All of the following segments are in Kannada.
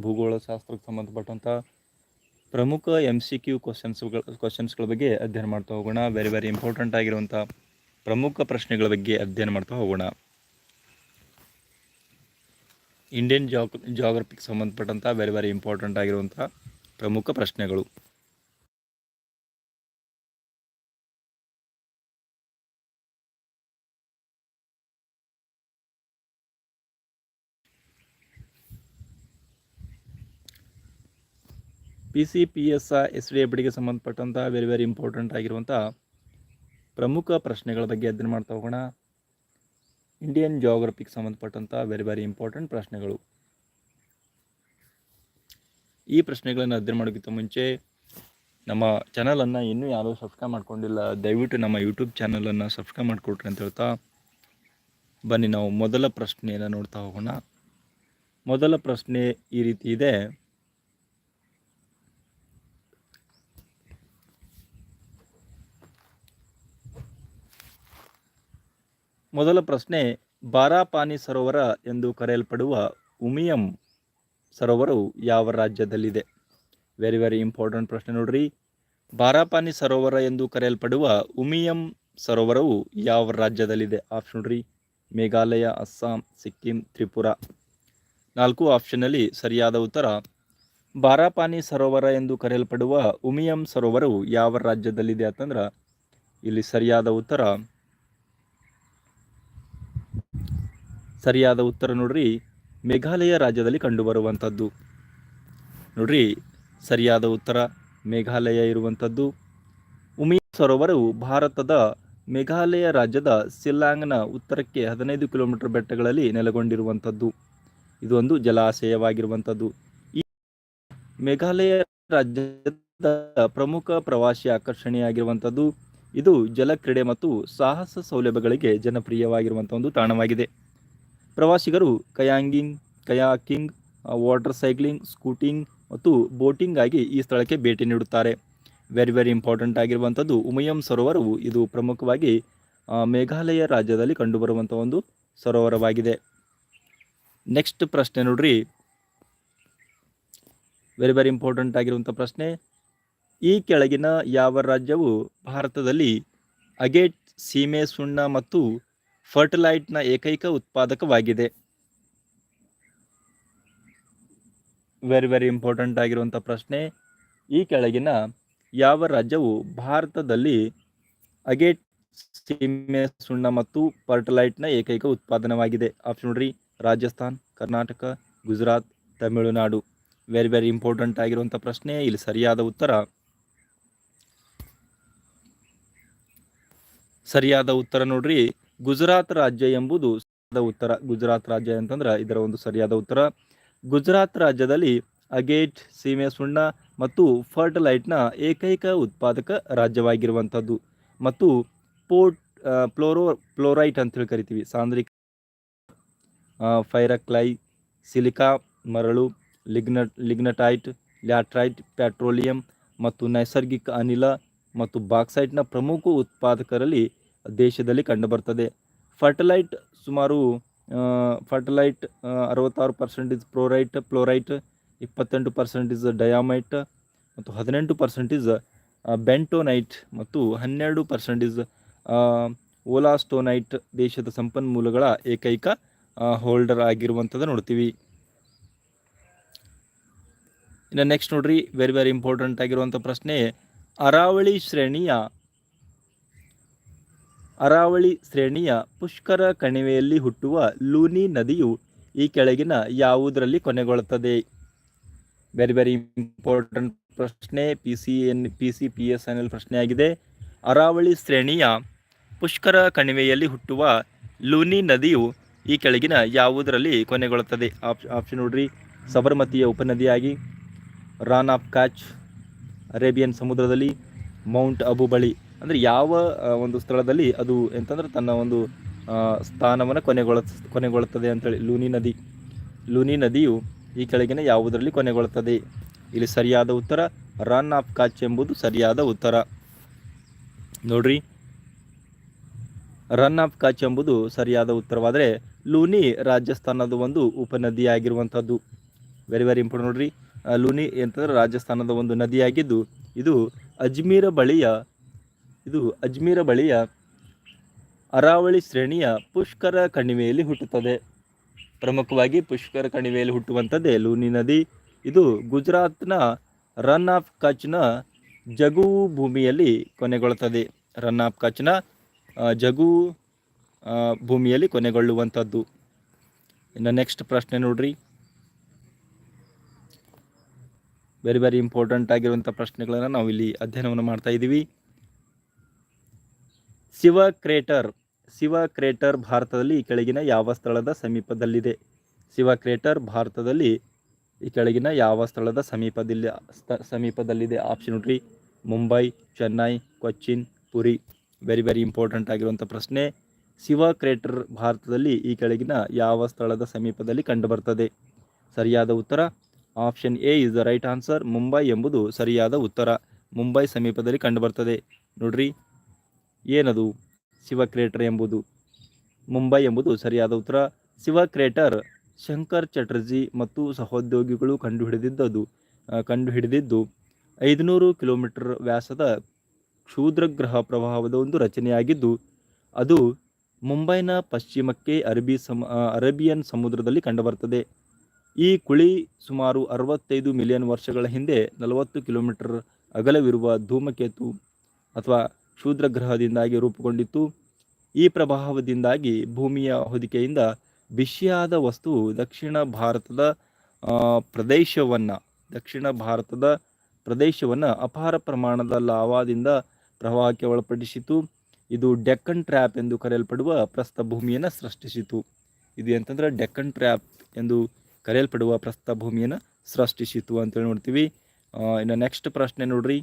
ಭೂಗೋಳಶಾಸ್ತ್ರಕ್ಕೆ ಸಂಬಂಧಪಟ್ಟಂಥ ಪ್ರಮುಖ ಎಂ ಸಿ ಕ್ಯೂ ಕ್ವಶನ್ಸ್ಗಳ ಕ್ವಶನ್ಸ್ಗಳ ಬಗ್ಗೆ ಅಧ್ಯಯನ ಮಾಡ್ತಾ ಹೋಗೋಣ. ವೆರಿ ವೆರಿ ಇಂಪಾರ್ಟೆಂಟ್ ಆಗಿರುವಂಥ ಪ್ರಮುಖ ಪ್ರಶ್ನೆಗಳ ಬಗ್ಗೆ ಅಧ್ಯಯನ ಮಾಡ್ತಾ ಹೋಗೋಣ. ಇಂಡಿಯನ್ ಜಾಗ್ ಜಾಗ್ರಫಿಗೆ ಸಂಬಂಧಪಟ್ಟಂಥ ವೆರಿ ವೆರಿ ಇಂಪಾರ್ಟೆಂಟ್ ಆಗಿರುವಂಥ ಪ್ರಮುಖ ಪ್ರಶ್ನೆಗಳು. P C P S S D F ಡಿಗೆ ಸಂಬಂಧಪಟ್ಟಂಥ ವೆರಿ ವೆರಿ ಇಂಪಾರ್ಟೆಂಟ್ ಆಗಿರುವಂಥ ಪ್ರಮುಖ ಪ್ರಶ್ನೆಗಳ ಬಗ್ಗೆ ಅಧ್ಯಯನ ಮಾಡ್ತಾ ಹೋಗೋಣ. ಇಂಡಿಯನ್ ಜಾಗ್ರಫಿಗೆ ಸಂಬಂಧಪಟ್ಟಂಥ ವೆರಿ ವೆರಿ ಇಂಪಾರ್ಟೆಂಟ್ ಪ್ರಶ್ನೆಗಳು. ಈ ಪ್ರಶ್ನೆಗಳನ್ನು ಅಧ್ಯಯನ ಮಾಡೋಕ್ಕಿಂತ ಮುಂಚೆ ನಮ್ಮ ಚಾನಲನ್ನು ಇನ್ನೂ ಯಾರೂ ಸಬ್ಸ್ಕ್ರೈಬ್ ಮಾಡ್ಕೊಂಡಿಲ್ಲ, ದಯವಿಟ್ಟು ನಮ್ಮ ಯೂಟ್ಯೂಬ್ ಚಾನಲನ್ನು ಸಬ್ಸ್ಕ್ರೈಬ್ ಮಾಡಿಕೊಟ್ರಿ ಅಂತ ಹೇಳ್ತಾ ಬನ್ನಿ, ನಾವು ಮೊದಲ ಪ್ರಶ್ನೆಯನ್ನು ನೋಡ್ತಾ ಹೋಗೋಣ. ಮೊದಲ ಪ್ರಶ್ನೆ ಈ ರೀತಿ ಇದೆ. ಮೊದಲ ಪ್ರಶ್ನೆ, ಬಾರಾಪಾನಿ ಸರೋವರ ಎಂದು ಕರೆಯಲ್ಪಡುವ ಉಮಿಯಂ ಸರೋವರವು ಯಾವ ರಾಜ್ಯದಲ್ಲಿದೆ? ವೆರಿ ವೆರಿ ಇಂಪಾರ್ಟೆಂಟ್ ಪ್ರಶ್ನೆ ನೋಡ್ರಿ. ಬಾರಾಪಾನಿ ಸರೋವರ ಎಂದು ಕರೆಯಲ್ಪಡುವ ಉಮಿಯಂ ಸರೋವರವು ಯಾವ ರಾಜ್ಯದಲ್ಲಿದೆ? ಆಪ್ಷನ್ ನೋಡ್ರಿ. ಮೇಘಾಲಯ, ಅಸ್ಸಾಂ, ಸಿಕ್ಕಿಂ, ತ್ರಿಪುರ. ನಾಲ್ಕು ಆಪ್ಷನ್ನಲ್ಲಿ ಸರಿಯಾದ ಉತ್ತರ. ಬಾರಾಪಾನಿ ಸರೋವರ ಎಂದು ಕರೆಯಲ್ಪಡುವ ಉಮಿಯಂ ಸರೋವರವು ಯಾವ ರಾಜ್ಯದಲ್ಲಿದೆ ಅಂತಂದ್ರೆ, ಇಲ್ಲಿ ಸರಿಯಾದ ಉತ್ತರ ಸರಿಯಾದ ಉತ್ತರ ನೋಡ್ರಿ, ಮೇಘಾಲಯ ರಾಜ್ಯದಲ್ಲಿ ಕಂಡುಬರುವಂಥದ್ದು. ನೋಡ್ರಿ, ಸರಿಯಾದ ಉತ್ತರ, ಮೇಘಾಲಯ ಇರುವಂಥದ್ದು. ಉಮಿ ಸರೋವರವು ಭಾರತದ ಮೇಘಾಲಯ ರಾಜ್ಯದ ಸಿಲ್ಲಾಂಗ್ನ ಉತ್ತರಕ್ಕೆ ಹದಿನೈದು ಕಿಲೋಮೀಟರ್ ಬೆಟ್ಟಗಳಲ್ಲಿ ನೆಲೆಗೊಂಡಿರುವಂಥದ್ದು. ಇದು ಒಂದು ಜಲಾಶಯವಾಗಿರುವಂಥದ್ದು. ಈ ಮೇಘಾಲಯ ರಾಜ್ಯದ ಪ್ರಮುಖ ಪ್ರವಾಸಿ ಆಕರ್ಷಣೆಯಾಗಿರುವಂಥದ್ದು. ಇದು ಜಲಕ್ರೀಡೆ ಮತ್ತು ಸಾಹಸ ಸೌಲಭ್ಯಗಳಿಗೆ ಜನಪ್ರಿಯವಾಗಿರುವಂಥ ಒಂದು ತಾಣವಾಗಿದೆ. ಪ್ರವಾಸಿಗರು kayaking, kayaking water cycling, scooting ಮತ್ತು ಬೋಟಿಂಗ್ ಆಗಿ ಈ ಸ್ಥಳಕ್ಕೆ ಭೇಟಿ ನೀಡುತ್ತಾರೆ. ವೆರಿ ವೆರಿ ಇಂಪಾರ್ಟೆಂಟ್ ಆಗಿರುವಂಥದ್ದು ಉಮಯಂ ಸರೋವರವು ಇದು ಪ್ರಮುಖವಾಗಿ ಮೇಘಾಲಯ ರಾಜ್ಯದಲ್ಲಿ ಕಂಡುಬರುವಂಥ ಒಂದು ಸರೋವರವಾಗಿದೆ. ನೆಕ್ಸ್ಟ್ ಪ್ರಶ್ನೆ ನೋಡ್ರಿ. ವೆರಿ ವೆರಿ ಇಂಪಾರ್ಟೆಂಟ್ ಆಗಿರುವಂಥ ಪ್ರಶ್ನೆ. ಈ ಕೆಳಗಿನ ಯಾವ ರಾಜ್ಯವು ಭಾರತದಲ್ಲಿ ಅಗೇಟ್, ಸೀಮೆ, ಸುಣ್ಣ ಮತ್ತು ಫರ್ಟಿಲೈಟ್ನ ಏಕೈಕ ಉತ್ಪಾದಕವಾಗಿದೆ. ವೆರಿ ವೆರಿ ಇಂಪಾರ್ಟೆಂಟ್ ಆಗಿರುವಂಥ ಪ್ರಶ್ನೆ. ಈ ಕೆಳಗಿನ ಯಾವ ರಾಜ್ಯವು ಭಾರತದಲ್ಲಿ ಅಗೇಟ್, ಸೀಮೆ, ಸುಣ್ಣ ಮತ್ತು ಫರ್ಟಿಲೈಟ್ನ ಏಕೈಕ ಉತ್ಪಾದನವಾಗಿದೆ? ಆಪ್ಷನ್ ನೋಡ್ರಿ Rajasthan, Karnataka, Gujarat, Tamil Nadu. Very very important ಆಗಿರುವಂಥ ಪ್ರಶ್ನೆ. ಇಲ್ಲಿ ಸರಿಯಾದ ಉತ್ತರ. ಸರಿಯಾದ ಉತ್ತರ ನೋಡ್ರಿ. ಗುಜರಾತ್ ರಾಜ್ಯ ಎಂಬುದು ಉತ್ತರ. ಗುಜರಾತ್ ರಾಜ್ಯ ಅಂತಂದ್ರೆ ಇದರ ಒಂದು ಸರಿಯಾದ ಉತ್ತರ. ಗುಜರಾತ್ ರಾಜ್ಯದಲ್ಲಿ ಅಗೇಟ್ ಸೀಮೆ ಸುಣ್ಣ ಮತ್ತು ಫರ್ಟಿಲೈಟ್ನ ಏಕೈಕ ಉತ್ಪಾದಕ ರಾಜ್ಯವಾಗಿರುವಂಥದ್ದು. ಮತ್ತು ಪೋರ್ಟ್ ಫ್ಲೋರೋ ಫ್ಲೋರೈಟ್ ಅಂತೇಳಿ ಕರಿತೀವಿ. ಸಾಂದ್ರಿಕ ಫೈರಕ್ಲೈ, ಸಿಲಿಕಾ, ಮರಳು, ಲಿಗ್ನ, ಲಿಗ್ನಟೈಟ್, ಲ್ಯಾಟ್ರೈಟ್ ಪೆಟ್ರೋಲಿಯಂ ಮತ್ತು ನೈಸರ್ಗಿಕ ಅನಿಲ ಮತ್ತು ಬಾಕ್ಸೈಟ್ನ ಪ್ರಮುಖ ಉತ್ಪಾದಕರಲ್ಲಿ ದೇಶದಲ್ಲಿ ಕಂಡುಬರ್ತದೆ ಫರ್ಟಿಲೈಟ್ ಸುಮಾರು ಫರ್ಟಿಲೈಟ್ ಅರವತ್ತಾರು ಪರ್ಸೆಂಟೇಜ್ ಪ್ರೋರೈಟ್ ಫ್ಲೋರೈಟ್ ಇಪ್ಪತ್ತೆಂಟು ಪರ್ಸೆಂಟೇಜ್ ಡಯಾಮೈಟ್ ಮತ್ತು ಹದಿನೆಂಟು ಪರ್ಸೆಂಟೇಜ್ ಬೆಂಟೋನೈಟ್ ಮತ್ತು ಹನ್ನೆರಡು ಪರ್ಸೆಂಟೇಜ್ ಓಲಾಸ್ಟೋನೈಟ್ ದೇಶದ ಸಂಪನ್ಮೂಲಗಳ ಏಕೈಕ ಹೋಲ್ಡರ್ ಆಗಿರುವಂಥದ್ದು ನೋಡ್ತೀವಿ. ಇನ್ನು ನೆಕ್ಸ್ಟ್ ನೋಡ್ರಿ ವೆರಿ ವೆರಿ ಇಂಪಾರ್ಟೆಂಟ್ ಆಗಿರುವಂಥ ಪ್ರಶ್ನೆ, ಅರಾವಳಿ ಶ್ರೇಣಿಯ ಅರಾವಳಿ ಶ್ರೇಣಿಯ ಪುಷ್ಕರ ಕಣಿವೆಯಲ್ಲಿ ಹುಟ್ಟುವ ಲೂನಿ ನದಿಯು ಈ ಕೆಳಗಿನ ಯಾವುದರಲ್ಲಿ ಕೊನೆಗೊಳ್ಳುತ್ತದೆ? ವೆರಿ ವೆರಿ ಇಂಪಾರ್ಟೆಂಟ್ ಪ್ರಶ್ನೆ. P C N P C P S N L ಪ್ರಶ್ನೆಯಾಗಿದೆ. ಅರಾವಳಿ ಶ್ರೇಣಿಯ ಪುಷ್ಕರ ಕಣಿವೆಯಲ್ಲಿ ಹುಟ್ಟುವ ಲೂನಿ ನದಿಯು ಈ ಕೆಳಗಿನ ಯಾವುದರಲ್ಲಿ ಕೊನೆಗೊಳ್ಳುತ್ತದೆ? ಆಪ್ ಆಪ್ಷನ್ ನೋಡ್ರಿ. ಸಬರಮತಿಯ ಉಪನದಿಯಾಗಿ ರಾನ್ ಆಫ್ ಕಾಚ್, ಅರೇಬಿಯನ್ ಸಮುದ್ರದಲ್ಲಿ, ಮೌಂಟ್ ಅಬು ಬಳಿ. ಅಂದರೆ ಯಾವ ಒಂದು ಸ್ಥಳದಲ್ಲಿ ಅದು ಎಂತಂದ್ರೆ ತನ್ನ ಒಂದು ಸ್ಥಾನವನ್ನು ಕೊನೆಗೊಳ ಕೊನೆಗೊಳ್ಳುತ್ತದೆ ಅಂತೇಳಿ. ಲೂನಿ ನದಿ. ಲೂನಿ ನದಿಯು ಈ ಕೆಳಗಿನ ಯಾವುದರಲ್ಲಿ ಕೊನೆಗೊಳ್ಳುತ್ತದೆ ಇಲ್ಲಿ ಸರಿಯಾದ ಉತ್ತರ, ರನ್ ಆಫ್ ಕಾಚ್ ಎಂಬುದು ಸರಿಯಾದ ಉತ್ತರ. ನೋಡ್ರಿ. ರನ್ ಆಫ್ ಕಾಚ್ ಎಂಬುದು ಸರಿಯಾದ ಉತ್ತರವಾದರೆ ಲೂನಿ ರಾಜಸ್ಥಾನದ ಒಂದು ಉಪನದಿಯಾಗಿರುವಂಥದ್ದು. ವೆರಿ ವೆರಿ ಇಂಪಾರ್ಟೆಂಟ್ ನೋಡ್ರಿ. ಲೂನಿ ಅಂತಂದ್ರೆ ರಾಜಸ್ಥಾನದ ಒಂದು ನದಿಯಾಗಿದ್ದು, ಇದು ಅಜ್ಮೀರ ಬಳಿಯ ಇದು ಅಜ್ಮೀರ ಬಳಿಯ ಅರಾವಳಿ ಶ್ರೇಣಿಯ ಪುಷ್ಕರ ಕಣಿವೆಯಲ್ಲಿ ಹುಟ್ಟುತ್ತದೆ. ಪ್ರಮುಖವಾಗಿ ಪುಷ್ಕರ ಕಣಿವೆಯಲ್ಲಿ ಹುಟ್ಟುವಂಥದ್ದೇ ಲೂನಿ ನದಿ. ಇದು ಗುಜರಾತ್ನ ರನ್ ಆಫ್ ಕಚ್ನ ಜಗು ಭೂಮಿಯಲ್ಲಿ ಕೊನೆಗೊಳ್ಳುತ್ತದೆ. ರನ್ ಆಫ್ ಕಚ್ನ ಜಗು ಭೂಮಿಯಲ್ಲಿ ಕೊನೆಗೊಳ್ಳುವಂಥದ್ದು. ಇನ್ನು ನೆಕ್ಸ್ಟ್ ಪ್ರಶ್ನೆ ನೋಡ್ರಿ. ವೆರಿ ವೆರಿ ಇಂಪಾರ್ಟೆಂಟ್ ಆಗಿರುವಂಥ ಪ್ರಶ್ನೆಗಳನ್ನು ನಾವು ಇಲ್ಲಿ ಅಧ್ಯಯನವನ್ನು ಮಾಡ್ತಾ ಇದ್ದೀವಿ. ಶಿವ ಕ್ರೇಟರ್ ಶಿವ ಕ್ರೇಟರ್ ಭಾರತದಲ್ಲಿ ಈ ಕೆಳಗಿನ ಯಾವ ಸ್ಥಳದ ಸಮೀಪದಲ್ಲಿದೆ? ಶಿವ ಕ್ರೇಟರ್ ಭಾರತದಲ್ಲಿ ಈ ಕೆಳಗಿನ ಯಾವ ಸ್ಥಳದ ಸಮೀಪದಲ್ಲಿ ಸಮೀಪದಲ್ಲಿದೆ? ಆಪ್ಷನ್ ನೋಡ್ರಿ. Mumbai, Chennai, Cochin, Puri. Very very important ಆಗಿರುವಂಥ ಪ್ರಶ್ನೆ. ಶಿವ ಕ್ರೇಟರ್ ಭಾರತದಲ್ಲಿ ಈ ಕೆಳಗಿನ ಯಾವ ಸ್ಥಳದ ಸಮೀಪದಲ್ಲಿ ಕಂಡುಬರ್ತದೆ? ಸರಿಯಾದ ಉತ್ತರ? Option A is the right answer Mumbai ಎಂಬುದು ಸರಿಯಾದ ಉತ್ತರ. ಮುಂಬೈ ಸಮೀಪದಲ್ಲಿ ಕಂಡುಬರ್ತದೆ. ನೋಡ್ರಿ. ಏನದು ಶಿವ ಕ್ರೇಟರ್ ಎಂಬುದು? ಮುಂಬೈ ಎಂಬುದು ಸರಿಯಾದ ಉತ್ತರ. ಶಿವ ಕ್ರೇಟರ್ ಶಂಕರ್ ಚಟರ್ಜಿ ಮತ್ತು ಸಹೋದ್ಯೋಗಿಗಳು ಕಂಡುಹಿಡಿದಿದ್ದದು ಕಂಡುಹಿಡಿದಿದ್ದು ಐದುನೂರು ಕಿಲೋಮೀಟರ್ ವ್ಯಾಸದ ಕ್ಷುದ್ರಗ್ರಹ ಪ್ರವಾಹದ ಒಂದು ರಚನೆಯಾಗಿದ್ದು, ಅದು ಮುಂಬೈನ ಪಶ್ಚಿಮಕ್ಕೆ ಅರಬಿ ಸಮ ಅರೇಬಿಯನ್ ಸಮುದ್ರದಲ್ಲಿ ಕಂಡುಬರ್ತದೆ. ಈ ಕುಳಿ ಸುಮಾರು ಅರವತ್ತೈದು ಮಿಲಿಯನ್ ವರ್ಷಗಳ ಹಿಂದೆ ನಲವತ್ತು ಕಿಲೋಮೀಟರ್ ಅಗಲವಿರುವ ಧೂಮಕೇತು ಅಥವಾ ಕ್ಷುದ್ರಗ್ರಹದಿಂದಾಗಿ ರೂಪುಗೊಂಡಿತ್ತು. ಈ ಪ್ರಭಾವದಿಂದಾಗಿ ಭೂಮಿಯ ಹೊದಿಕೆಯಿಂದ ಬಿಸಿಯಾದ ವಸ್ತು ದಕ್ಷಿಣ ಭಾರತದ ಪ್ರದೇಶವನ್ನು, ದಕ್ಷಿಣ ಭಾರತದ ಪ್ರದೇಶವನ್ನು ಅಪಾರ ಪ್ರಮಾಣದ ಲಾವಾದಿಂದ ಪ್ರವಾಹಕ್ಕೆ ಒಳಪಡಿಸಿತು ಇದು ಡೆಕ್ಕನ್ ಟ್ರ್ಯಾಪ್ ಎಂದು ಕರೆಯಲ್ಪಡುವ ಪ್ರಸ್ಥಭೂಮಿಯನ್ನು ಸೃಷ್ಟಿಸಿತು. ಇದು ಅಂತಂದ್ರೆ ಡೆಕ್ಕನ್ ಟ್ರ್ಯಾಪ್ ಎಂದು ಕರೆಯಲ್ಪಡುವ ಪ್ರಸ್ಥಭೂಮಿಯನ್ನು ಸೃಷ್ಟಿಸಿತು ಅಂತೇಳಿ ನೋಡ್ತೀವಿ. ಇನ್ನು ನೆಕ್ಸ್ಟ್ ಪ್ರಶ್ನೆ ನೋಡ್ರಿ.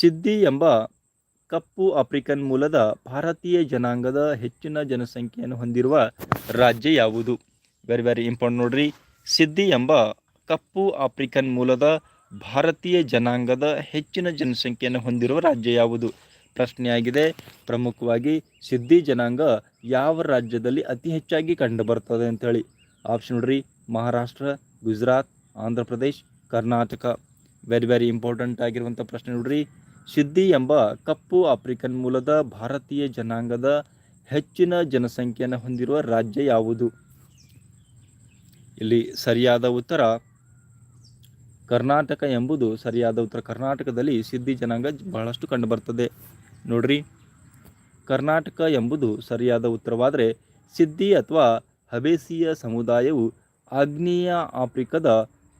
ಸಿದ್ದಿ ಎಂಬ ಕಪ್ಪು ಆಫ್ರಿಕನ್ ಮೂಲದ ಭಾರತೀಯ ಜನಾಂಗದ ಹೆಚ್ಚಿನ ಜನಸಂಖ್ಯೆಯನ್ನು ಹೊಂದಿರುವ ರಾಜ್ಯ ಯಾವುದು? ವೆರಿ ವೆರಿ ಇಂಪಾರ್ಟೆಂಟ್ ನೋಡ್ರಿ. ಸಿದ್ದಿ ಎಂಬ ಕಪ್ಪು ಆಫ್ರಿಕನ್ ಮೂಲದ ಭಾರತೀಯ ಜನಾಂಗದ ಹೆಚ್ಚಿನ ಜನಸಂಖ್ಯೆಯನ್ನು ಹೊಂದಿರುವ ರಾಜ್ಯ ಯಾವುದು? ಪ್ರಶ್ನೆಯಾಗಿದೆ ಪ್ರಮುಖವಾಗಿ ಸಿದ್ದಿ ಜನಾಂಗ ಯಾವ ರಾಜ್ಯದಲ್ಲಿ ಅತಿ ಹೆಚ್ಚಾಗಿ ಕಂಡುಬರ್ತದೆ ಅಂತೇಳಿ. ಆಪ್ಷನ್ ನೋಡ್ರಿ. Maharashtra, Gujarat, Andhra Pradesh, Karnataka. Very very important ಆಗಿರುವಂಥ ಪ್ರಶ್ನೆ ನೋಡ್ರಿ. ಸಿದ್ದಿ ಎಂಬ ಕಪ್ಪು ಆಫ್ರಿಕನ್ ಮೂಲದ ಭಾರತೀಯ ಜನಾಂಗದ ಹೆಚ್ಚಿನ ಜನಸಂಖ್ಯೆಯನ್ನು ಹೊಂದಿರುವ ರಾಜ್ಯ ಯಾವುದು? ಇಲ್ಲಿ ಸರಿಯಾದ ಉತ್ತರ ಕರ್ನಾಟಕ ಎಂಬುದು ಸರಿಯಾದ ಉತ್ತರ. ಕರ್ನಾಟಕದಲ್ಲಿ ಸಿದ್ದಿ ಜನಾಂಗ ಬಹಳಷ್ಟು ಕಂಡುಬರ್ತದೆ. ನೋಡ್ರಿ, ಕರ್ನಾಟಕ ಎಂಬುದು ಸರಿಯಾದ ಉತ್ತರವಾದರೆ ಸಿದ್ದಿ ಅಥವಾ ಹಬೇಸಿಯ ಸಮುದಾಯವು ಆಗ್ನೇಯ ಆಫ್ರಿಕಾದ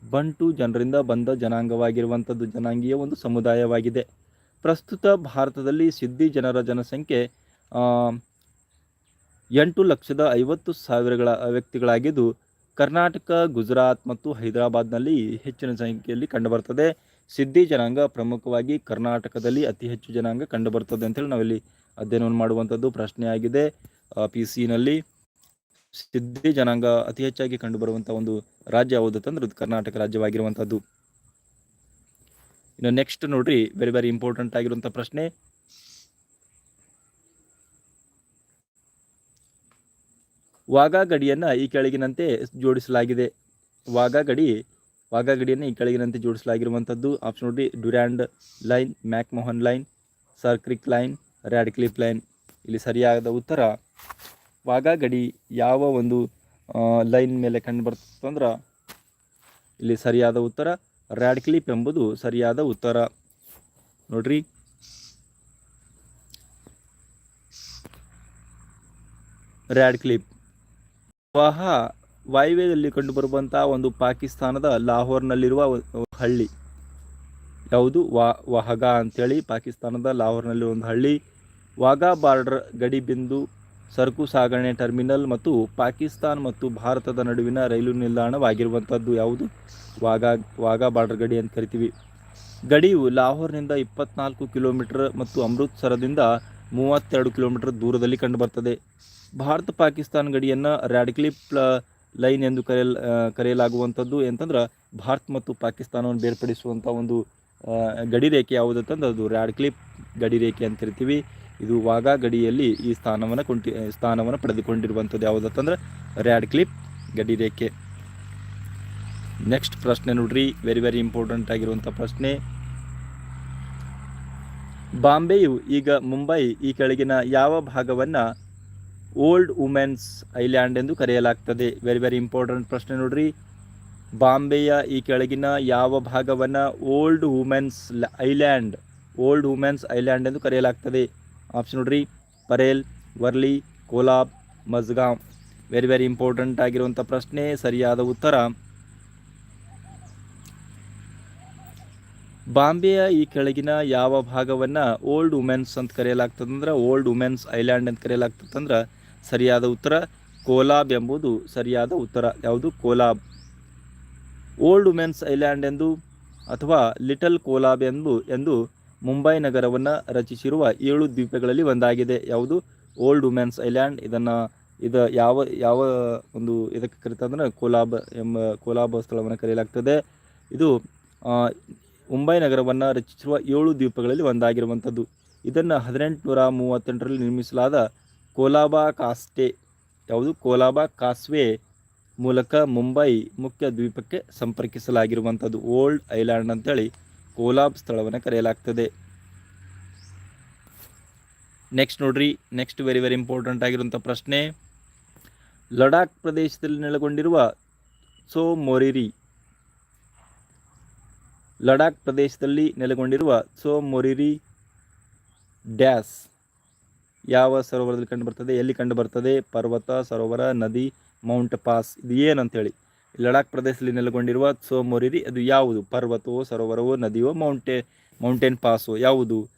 ಬಂಟು ಜನರಿಂದ ಬಂದ ಜನಾಂಗವಾಗಿರುವಂಥದ್ದು. ಜನಾಂಗೀಯ ಒಂದು ಸಮುದಾಯವಾಗಿದೆ. ಪ್ರಸ್ತುತ ಭಾರತದಲ್ಲಿ ಸಿದ್ಧಿ ಜನರ ಜನಸಂಖ್ಯೆ ಎಂಟು ಲಕ್ಷದ ಐವತ್ತು ಸಾವಿರಗಳ ವ್ಯಕ್ತಿಗಳಾಗಿದ್ದು, ಕರ್ನಾಟಕ, ಗುಜರಾತ್ ಮತ್ತು ಹೈದರಾಬಾದ್ನಲ್ಲಿ ಹೆಚ್ಚಿನ ಸಂಖ್ಯೆಯಲ್ಲಿ ಕಂಡುಬರ್ತದೆ. ಸಿದ್ಧಿ ಜನಾಂಗ ಪ್ರಮುಖವಾಗಿ ಕರ್ನಾಟಕದಲ್ಲಿ ಅತಿ ಹೆಚ್ಚು ಜನಾಂಗ ಕಂಡುಬರ್ತದೆ ಅಂತೇಳಿ ನಾವಿಲ್ಲಿ ಅಧ್ಯಯನವನ್ನು ಮಾಡುವಂಥದ್ದು ಪ್ರಶ್ನೆಯಾಗಿದೆ. ಪಿ ಸಿನಲ್ಲಿ ಸಿದ್ಧಿ ಜನಾಂಗ ಅತಿ ಹೆಚ್ಚಾಗಿ ಕಂಡುಬರುವಂಥ ಒಂದು ರಾಜ್ಯ ಯಾವುದು ಅಂತಂದ್ರೆ ಕರ್ನಾಟಕ ರಾಜ್ಯವಾಗಿರುವಂಥದ್ದು. ಇನ್ನು ನೆಕ್ಸ್ಟ್ ನೋಡ್ರಿ ವೆರಿ ವೆರಿ ಇಂಪಾರ್ಟೆಂಟ್ ಆಗಿರುವಂಥ ಪ್ರಶ್ನೆ. ವಾಘಾ ಗಡಿಯನ್ನು ಈ ಕೆಳಗಿನಂತೆ ಜೋಡಿಸಲಾಗಿದೆ. ವಾಘಾ ಗಡಿ ವಾಗ ಗಡಿಯನ್ನು ಈ ಕೆಳಗಿನಂತೆ ಜೋಡಿಸಲಾಗಿರುವಂಥದ್ದು ಆಪ್ಷನ್ ನೋಡಿ Durand line McMahon line Sir Creek line Radcliffe line ಇಲ್ಲಿ ಸರಿಯಾದ ಉತ್ತರ ವಾಘಾ ಗಡಿ ಯಾವ ಒಂದು ಲೈನ್ ಮೇಲೆ ಕಂಡು ಬರ್ತಂದ್ರೆ ಇಲ್ಲಿ ಸರಿಯಾದ ಉತ್ತರ ರ್ಯಾಡ್ಕ್ಲಿಪ್ ಎಂಬುದು ಸರಿಯಾದ ಉತ್ತರ. ನೋಡ್ರಿ. ರ್ಯಾಡ್ಕ್ಲಿಪ್ ವಾಹ ವಾಯುವ್ಯದಲ್ಲಿ ಕಂಡುಬರುವಂತಹ ಒಂದು ಪಾಕಿಸ್ತಾನದ ಲಾಹೋರ್ನಲ್ಲಿರುವ ಹಳ್ಳಿ. ಯಾವುದು? ವಾ, ವಾಹಗ ಅಂತೇಳಿ ಪಾಕಿಸ್ತಾನದ ಲಾಹೋರ್ನಲ್ಲಿ ಒಂದು ಹಳ್ಳಿ. ವಾಘಾ ಬಾರ್ಡರ್ ಗಡಿ ಬಿಂದು ಸರಕು, ಸಾಗಣೆ, ಟರ್ಮಿನಲ್ ಮತ್ತು ಪಾಕಿಸ್ತಾನ್ ಮತ್ತು ಭಾರತದ ನಡುವಿನ ರೈಲು ನಿಲ್ದಾಣವಾಗಿರುವಂಥದ್ದು ಯಾವುದು? ವಾಘಾ ವಾಘಾ ಬಾರ್ಡರ್ ಗಡಿ ಅಂತ ಕರಿತೀವಿ. ಗಡಿಯು ಲಾಹೋರ್ನಿಂದ ಇಪ್ಪತ್ನಾಲ್ಕು ಕಿಲೋಮೀಟರ್ ಮತ್ತು ಅಮೃತ್ಸರದಿಂದ ಮೂವತ್ತೆರಡು ಕಿಲೋಮೀಟರ್ ದೂರದಲ್ಲಿ ಕಂಡುಬರ್ತದೆ. ಭಾರತ, ಪಾಕಿಸ್ತಾನ ಗಡಿಯನ್ನು ರ್ಯಾಡ್ಕ್ಲಿಪ್ ಲೈನ್ ಎಂದು ಕರೆಯಲ್ ಕರೆಯಲಾಗುವಂಥದ್ದು ಅಂತಂದ್ರೆ ಭಾರತ ಮತ್ತು ಪಾಕಿಸ್ತಾನವನ್ನು ಬೇರ್ಪಡಿಸುವಂಥ ಒಂದು ಗಡಿರೇಖೆ ಗಡಿ ರೇಖೆ ಯಾವುದು ಅಂತಂದ್ರೆ ಅದು ರ್ಯಾಡ್ಕ್ಲಿಪ್ ಗಡಿ ರೇಖೆ ಅಂತ ಕರಿತೀವಿ. ಇದು ವಾಘಾ ಗಡಿಯಲ್ಲಿ ಈ ಸ್ಥಾನವನ್ನು ಕೊಂಟಿ ಸ್ಥಾನವನ್ನು ಪಡೆದುಕೊಂಡಿರುವಂಥದ್ದು. ಯಾವುದಂತಂದ್ರೆ ರ್ಯಾಡ್ ಕ್ಲಿಪ್, ಗಡಿ ರೇಖೆ. ನೆಕ್ಸ್ಟ್ ಪ್ರಶ್ನೆ ನೋಡ್ರಿ. ವೆರಿ ವೆರಿ ಇಂಪಾರ್ಟೆಂಟ್ ಆಗಿರುವಂಥ ಪ್ರಶ್ನೆ. ಬಾಂಬೆಯು ಈಗ ಮುಂಬೈ, ಈ ಕೆಳಗಿನ ಯಾವ ಭಾಗವನ್ನು ಓಲ್ಡ್ ವುಮೆನ್ಸ್ ಐಲ್ಯಾಂಡ್ ಎಂದು ಕರೆಯಲಾಗ್ತದೆ? ವೆರಿ ವೆರಿ ಇಂಪಾರ್ಟೆಂಟ್ ಪ್ರಶ್ನೆ ನೋಡ್ರಿ. ಬಾಂಬೆಯ ಈ ಕೆಳಗಿನ ಯಾವ ಭಾಗವನ್ನು old women's island, old women's island ಎಂದು ಕರೆಯಲಾಗ್ತದೆ? ಆಪ್ಷನ್ ನೋಡ್ರಿ. Parel, Worli, Colaba Mazgaon very very important ಆಗಿರುವಂಥ ಪ್ರಶ್ನೆ, ಸರಿಯಾದ ಉತ್ತರ. ಬಾಂಬೆಯ ಈ ಕೆಳಗಿನ ಯಾವ ಭಾಗವನ್ನು ಓಲ್ಡ್ ವುಮೆನ್ಸ್ ಅಂತ ಕರೆಯಲಾಗ್ತದಂದ್ರೆ ಓಲ್ಡ್ ವುಮೆನ್ಸ್ ಐಲ್ಯಾಂಡ್ ಅಂತ ಕರೆಯಲಾಗ್ತದಂದ್ರೆ ಸರಿಯಾದ ಉತ್ತರ ಕೋಲಾಬ್ ಎಂಬುದು ಸರಿಯಾದ ಉತ್ತರ. ಯಾವುದು? ಕೋಲಾಬ್. ಓಲ್ಡ್ ವುಮೆನ್ಸ್ ಐಲ್ಯಾಂಡ್ ಎಂದು ಅಥವಾ ಲಿಟಲ್ ಕೋಲಾಬ್ ಎಂದು ಎಂದು ಮುಂಬೈ ನಗರವನ್ನು ರಚಿಸಿರುವ ಏಳು ದ್ವೀಪಗಳಲ್ಲಿ ಒಂದಾಗಿದೆ. ಯಾವುದು? ಓಲ್ಡ್ ವುಮೆನ್ಸ್ ಐಲ್ಯಾಂಡ್ ಇದನ್ನು, ಇದು ಯಾವ ಯಾವ ಒಂದು ಇದಕ್ಕೆ ಕರೀತಂದ್ರೆ ಕೋಲಾಬ್ ಎಂಬ ಕೋಲಾಬ ಸ್ಥಳವನ್ನು ಕರೆಯಲಾಗ್ತದೆ. ಇದು ಮುಂಬೈ ನಗರವನ್ನು ರಚಿಸಿರುವ ಏಳು ದ್ವೀಪಗಳಲ್ಲಿ ಒಂದಾಗಿರುವಂಥದ್ದು. ಇದನ್ನು ಹದಿನೆಂಟುನೂರ ಮೂವತ್ತೆಂಟರಲ್ಲಿ ನಿರ್ಮಿಸಲಾದ ಕೋಲಾಬಾ ಕಾಸ್ಟೆ, ಯಾವುದು? ಕೋಲಾಬಾ ಕಾಸ್ವೆ ಮೂಲಕ ಮುಂಬೈ ಮುಖ್ಯ ದ್ವೀಪಕ್ಕೆ ಸಂಪರ್ಕಿಸಲಾಗಿರುವಂಥದ್ದು. ಓಲ್ಡ್ ಐಲ್ಯಾಂಡ್ ಅಂತೇಳಿ ಕೋಲಾಬ್ ಸ್ಥಳವನ್ನು ಕರೆಯಲಾಗ್ತದೆ. ನೆಕ್ಸ್ಟ್ ನೋಡ್ರಿ ನೆಕ್ಸ್ಟ್ ವೆರಿ ವೆರಿ ಇಂಪಾರ್ಟೆಂಟ್ ಆಗಿರುವಂಥ ಪ್ರಶ್ನೆ. ಲಡಾಖ್ ಪ್ರದೇಶದಲ್ಲಿ ನೆಲೆಗೊಂಡಿರುವ ಸೋ ಮೊರಿರಿ. ಲಡಾಖ್ ಪ್ರದೇಶದಲ್ಲಿ ನೆಲೆಗೊಂಡಿರುವ ಸೋ ಮೊರಿರಿ ಡ್ಯಾಸ್ ಯಾವ ಸರೋವರದಲ್ಲಿ ಕಂಡುಬರ್ತದೆ, ಎಲ್ಲಿ ಕಂಡುಬರ್ತದೆ? ಪರ್ವತ, ಸರೋವರ, ನದಿ, ಮೌಂಟ್ ಪಾಸ್ ಇದು ಏನಂತೇಳಿ ಲಡಾಖ್ ಪ್ರದೇಶದಲ್ಲಿ ನೆಲೆಗೊಂಡಿರುವ ಸೋಮೋರಿರಿ, ಅದು ಯಾವುದು? ಪರ್ವತವೋ, ಸರೋವರವೋ, ನದಿಯೋ, ಮೌಂಟೇ, ಮೌಂಟೇನ್ ಪಾಸೋ, ಯಾವುದು?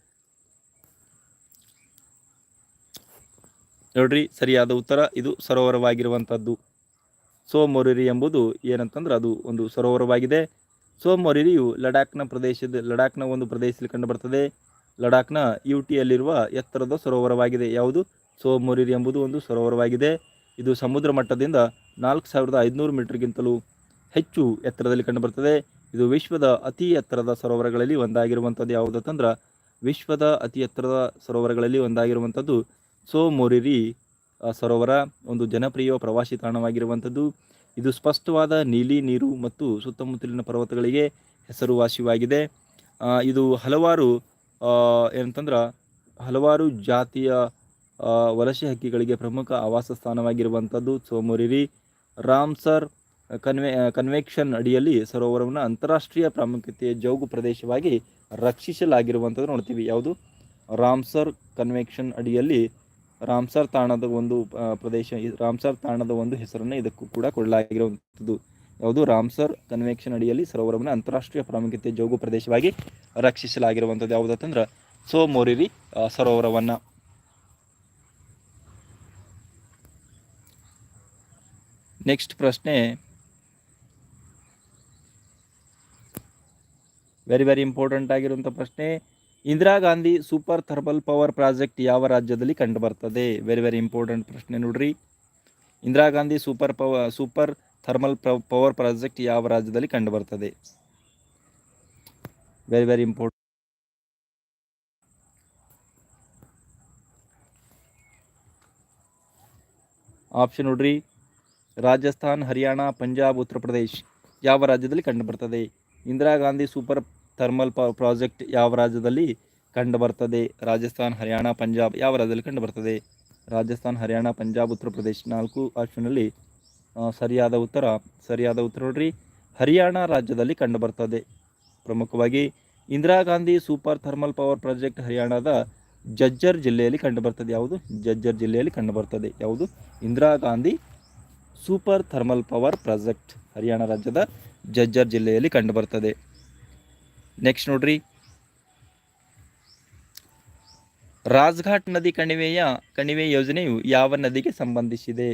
ನೋಡ್ರಿ, ಸರಿಯಾದ ಉತ್ತರ, ಇದು ಸರೋವರವಾಗಿರುವಂಥದ್ದು. ಸೋಮೊರಿರಿ ಎಂಬುದು ಏನಂತಂದ್ರೆ ಅದು ಒಂದು ಸರೋವರವಾಗಿದೆ. ಸೋಮೊರಿರಿಯು ಲಡಾಖ್ನ ಪ್ರದೇಶದ, ಲಡಾಖ್ನ ಒಂದು ಪ್ರದೇಶದಲ್ಲಿ ಕಂಡುಬರ್ತದೆ. ಲಡಾಖ್ನ ಯು ಟಿಯಲ್ಲಿರುವ ಎತ್ತರದ ಸರೋವರವಾಗಿದೆ. ಯಾವುದು? ಸೋಮೊರಿರಿ ಎಂಬುದು ಒಂದು ಸರೋವರವಾಗಿದೆ. ಇದು ಸಮುದ್ರ ಮಟ್ಟದಿಂದ ನಾಲ್ಕು ಸಾವಿರದ ಐದುನೂರು ಮೀಟರ್ಗಿಂತಲೂ ಹೆಚ್ಚು ಎತ್ತರದಲ್ಲಿ ಕಂಡುಬರ್ತದೆ. ಇದು ವಿಶ್ವದ ಅತಿ ಎತ್ತರದ ಸರೋವರಗಳಲ್ಲಿ ಒಂದಾಗಿರುವಂಥದ್ದು. ಯಾವುದಂತಂದ್ರೆ ವಿಶ್ವದ ಅತಿ ಎತ್ತರದ ಸರೋವರಗಳಲ್ಲಿ ಒಂದಾಗಿರುವಂಥದ್ದು ಸೋ ಮೊರಿರಿ ಸರೋವರ. ಒಂದು ಜನಪ್ರಿಯ ಪ್ರವಾಸಿ ತಾಣವಾಗಿರುವಂಥದ್ದು. ಇದು ಸ್ಪಷ್ಟವಾದ ನೀಲಿ ನೀರು ಮತ್ತು ಸುತ್ತಮುತ್ತಲಿನ ಪರ್ವತಗಳಿಗೆ ಹೆಸರುವಾಸಿಯಾಗಿದೆ. ಇದು ಹಲವಾರು ಏನಂತಂದ್ರೆ ಹಲವಾರು ಜಾತಿಯ ವಲಸೆ ಹಕ್ಕಿಗಳಿಗೆ ಪ್ರಮುಖ ಆವಾಸ ಸ್ಥಾನವಾಗಿರುವಂಥದ್ದು ಸೋಮೊರಿರಿ. ರಾಮ್ಸರ್ ಕನ್ವೆ ಕನ್ವೆಕ್ಷನ್ ಅಡಿಯಲ್ಲಿ ಸರೋವರವನ್ನು ಅಂತಾರಾಷ್ಟ್ರೀಯ ಪ್ರಾಮುಖ್ಯತೆಯ ಜೌಗು ಪ್ರದೇಶವಾಗಿ ರಕ್ಷಿಸಲಾಗಿರುವಂಥದ್ದು ನೋಡ್ತೀವಿ. ಯಾವುದು? ರಾಮ್ಸರ್ ಕನ್ವೆಕ್ಷನ್ ಅಡಿಯಲ್ಲಿ ರಾಮ್ಸರ್ ತಾಣದ ಒಂದು ಪ್ರದೇಶ ರಾಮ್ಸರ್ ತಾಣದ ಒಂದು ಹೆಸರನ್ನು ಇದಕ್ಕೂ ಕೂಡ ಕೊಡಲಾಗಿರುವಂಥದ್ದು. ಯಾವುದು? ರಾಮ್ಸರ್ ಕನ್ವೆಕ್ಷನ್ ಅಡಿಯಲ್ಲಿ ಸರೋವರವನ್ನು ಅಂತಾರಾಷ್ಟ್ರೀಯ ಪ್ರಾಮುಖ್ಯತೆ ಜೌಗು ಪ್ರದೇಶವಾಗಿ ರಕ್ಷಿಸಲಾಗಿರುವಂಥದ್ದು. ಯಾವುದಂದ್ರೆ ಸೋ ಮೊರಿರಿ ಆ, ಸರೋವರವನ್ನು. ನೆಕ್ಸ್ಟ್ ಪ್ರಶ್ನೆ. ವೆರಿ ವೆರಿ ಇಂಪಾರ್ಟೆಂಟ್ ಆಗಿರುವಂಥ ಪ್ರಶ್ನೆ. Indira Gandhi super thermal power project ಯಾವ ರಾಜ್ಯದಲ್ಲಿ ಕಂಡುಬರ್ತದೆ? ವೆರಿ ವೆರಿ ಇಂಪಾರ್ಟೆಂಟ್ ಪ್ರಶ್ನೆ ನೋಡ್ರಿ. Indira Gandhi super power super thermal power project ಯಾವ ರಾಜ್ಯದಲ್ಲಿ ಕಂಡುಬರ್ತದೆ? ವೆರಿ ವೆರಿ ಇಂಪಾರ್ಟೆಂಟ್ ಆಪ್ಷನ್ ನೋಡ್ರಿ. ರಾಜಸ್ಥಾನ್, ಹರಿಯಾಣ, ಪಂಜಾಬ್, ಉತ್ತರ ಪ್ರದೇಶ್ ಯಾವ ರಾಜ್ಯದಲ್ಲಿ ಕಂಡುಬರ್ತದೆ Indira Gandhi super thermal project ಯಾವ ರಾಜ್ಯದಲ್ಲಿ ಕಂಡುಬರ್ತದೆ ರಾಜಸ್ಥಾನ್, ಹರಿಯಾಣ, ಪಂಜಾಬ್ ಯಾವ ರಾಜ್ಯದಲ್ಲಿ ಕಂಡುಬರ್ತದೆ ರಾಜಸ್ಥಾನ್, ಹರಿಯಾಣ, ಪಂಜಾಬ್, ಉತ್ತರ ಪ್ರದೇಶ್ ನಾಲ್ಕು ಆಪ್ಷನಲ್ಲಿ ಸರಿಯಾದ ಉತ್ತರ ಸರಿಯಾದ ಉತ್ತರ ನೋಡ್ರಿ. ಹರಿಯಾಣ ರಾಜ್ಯದಲ್ಲಿ ಕಂಡುಬರ್ತದೆ ಪ್ರಮುಖವಾಗಿ Indira Gandhi super thermal power project ಹರಿಯಾಣದ ಜಜ್ಜರ್ ಜಿಲ್ಲೆಯಲ್ಲಿ ಕಂಡುಬರ್ತದೆ ಯಾವುದು? ಜಜ್ಜರ್ ಜಿಲ್ಲೆಯಲ್ಲಿ ಕಂಡುಬರ್ತದೆ ಯಾವುದು? Indira Gandhi super thermal power project Haryana ರಾಜ್ಯದ ಜಜ್ಜರ್ ಜಿಲ್ಲೆಯಲ್ಲಿ ಕಂಡುಬರ್ತದೆ. ನೆಕ್ಸ್ಟ್ ನೋಡ್ರಿ. ರಾಜ್ಘಾಟ್ ನದಿ ಕಣಿವೆಯ ಕಣಿವೆ ಯೋಜನೆಯು ಯಾವ ನದಿಗೆ ಸಂಬಂಧಿಸಿದೆ?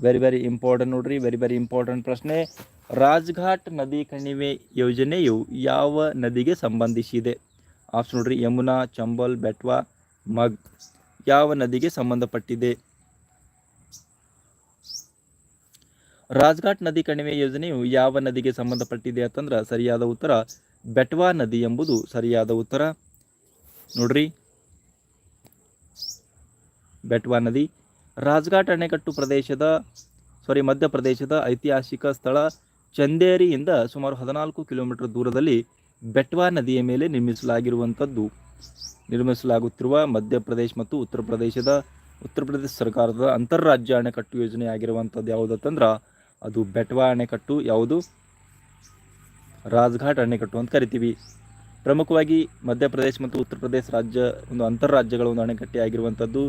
ವೆರಿ ವೆರಿ ಇಂಪಾರ್ಟೆಂಟ್ ನೋಡ್ರಿ ವೆರಿ ವೆರಿ ಇಂಪಾರ್ಟೆಂಟ್ ಪ್ರಶ್ನೆ. ರಾಜ್ಘಾಟ್ ನದಿ ಕಣಿವೆ ಯೋಜನೆಯು ಯಾವ ನದಿಗೆ ಸಂಬಂಧಿಸಿದೆ? ಆಪ್ಷನ್ ನೋಡ್ರಿ, ಯಮುನಾ, ಚಂಬಲ್, ಬೆಟ್ವಾ, ಮಗ್ ಯಾವ ನದಿಗೆ ಸಂಬಂಧಪಟ್ಟಿದೆ? ರಾಜ್ಘಾಟ್ ನದಿ ಕಣಿವೆ ಯೋಜನೆಯು ಯಾವ ನದಿಗೆ ಸಂಬಂಧಪಟ್ಟಿದೆ ಅಂತಂದ್ರೆ ಸರಿಯಾದ ಉತ್ತರ ಬೆಟ್ವಾ ನದಿ ಎಂಬುದು ಸರಿಯಾದ ಉತ್ತರ. ನೋಡ್ರಿ. ಬೆಟ್ವಾ ನದಿ. ರಾಜ್ಘಾಟ್ ಅಣೆಕಟ್ಟು ಪ್ರದೇಶದ ಸಾರಿ ಮಧ್ಯಪ್ರದೇಶದ ಐತಿಹಾಸಿಕ ಸ್ಥಳ ಚಂದೇರಿಯಿಂದ ಸುಮಾರು ಹದಿನಾಲ್ಕು ಕಿಲೋಮೀಟರ್ ದೂರದಲ್ಲಿ ಬೆಟ್ವಾ ನದಿಯ ಮೇಲೆ ನಿರ್ಮಿಸಲಾಗಿರುವಂಥದ್ದು ನಿರ್ಮಿಸಲಾಗುತ್ತಿರುವ ಮಧ್ಯಪ್ರದೇಶ ಮತ್ತು ಉತ್ತರ ಪ್ರದೇಶದ, ಉತ್ತರ ಪ್ರದೇಶ ಸರ್ಕಾರದ ಅಂತಾರಾಜ್ಯ ಅಣೆಕಟ್ಟು ಯೋಜನೆ ಆಗಿರುವಂಥದ್ದು ಯಾವುದಂತಂದ್ರೆ ಅದು ಬೆಟ್ವಾ ಅಣೆಕಟ್ಟು ಯಾವುದು? ರಾಜ್ಘಾಟ್ ಅಣೆಕಟ್ಟು ಅಂತ ಕರಿತೀವಿ. ಪ್ರಮುಖವಾಗಿ ಮಧ್ಯಪ್ರದೇಶ ಮತ್ತು ಉತ್ತರ ಪ್ರದೇಶ ರಾಜ್ಯ, ಒಂದು ಅಂತಾರಾಜ್ಯಗಳ ಒಂದು ಅಣೆಕಟ್ಟೆ ಆಗಿರುವಂಥದ್ದು.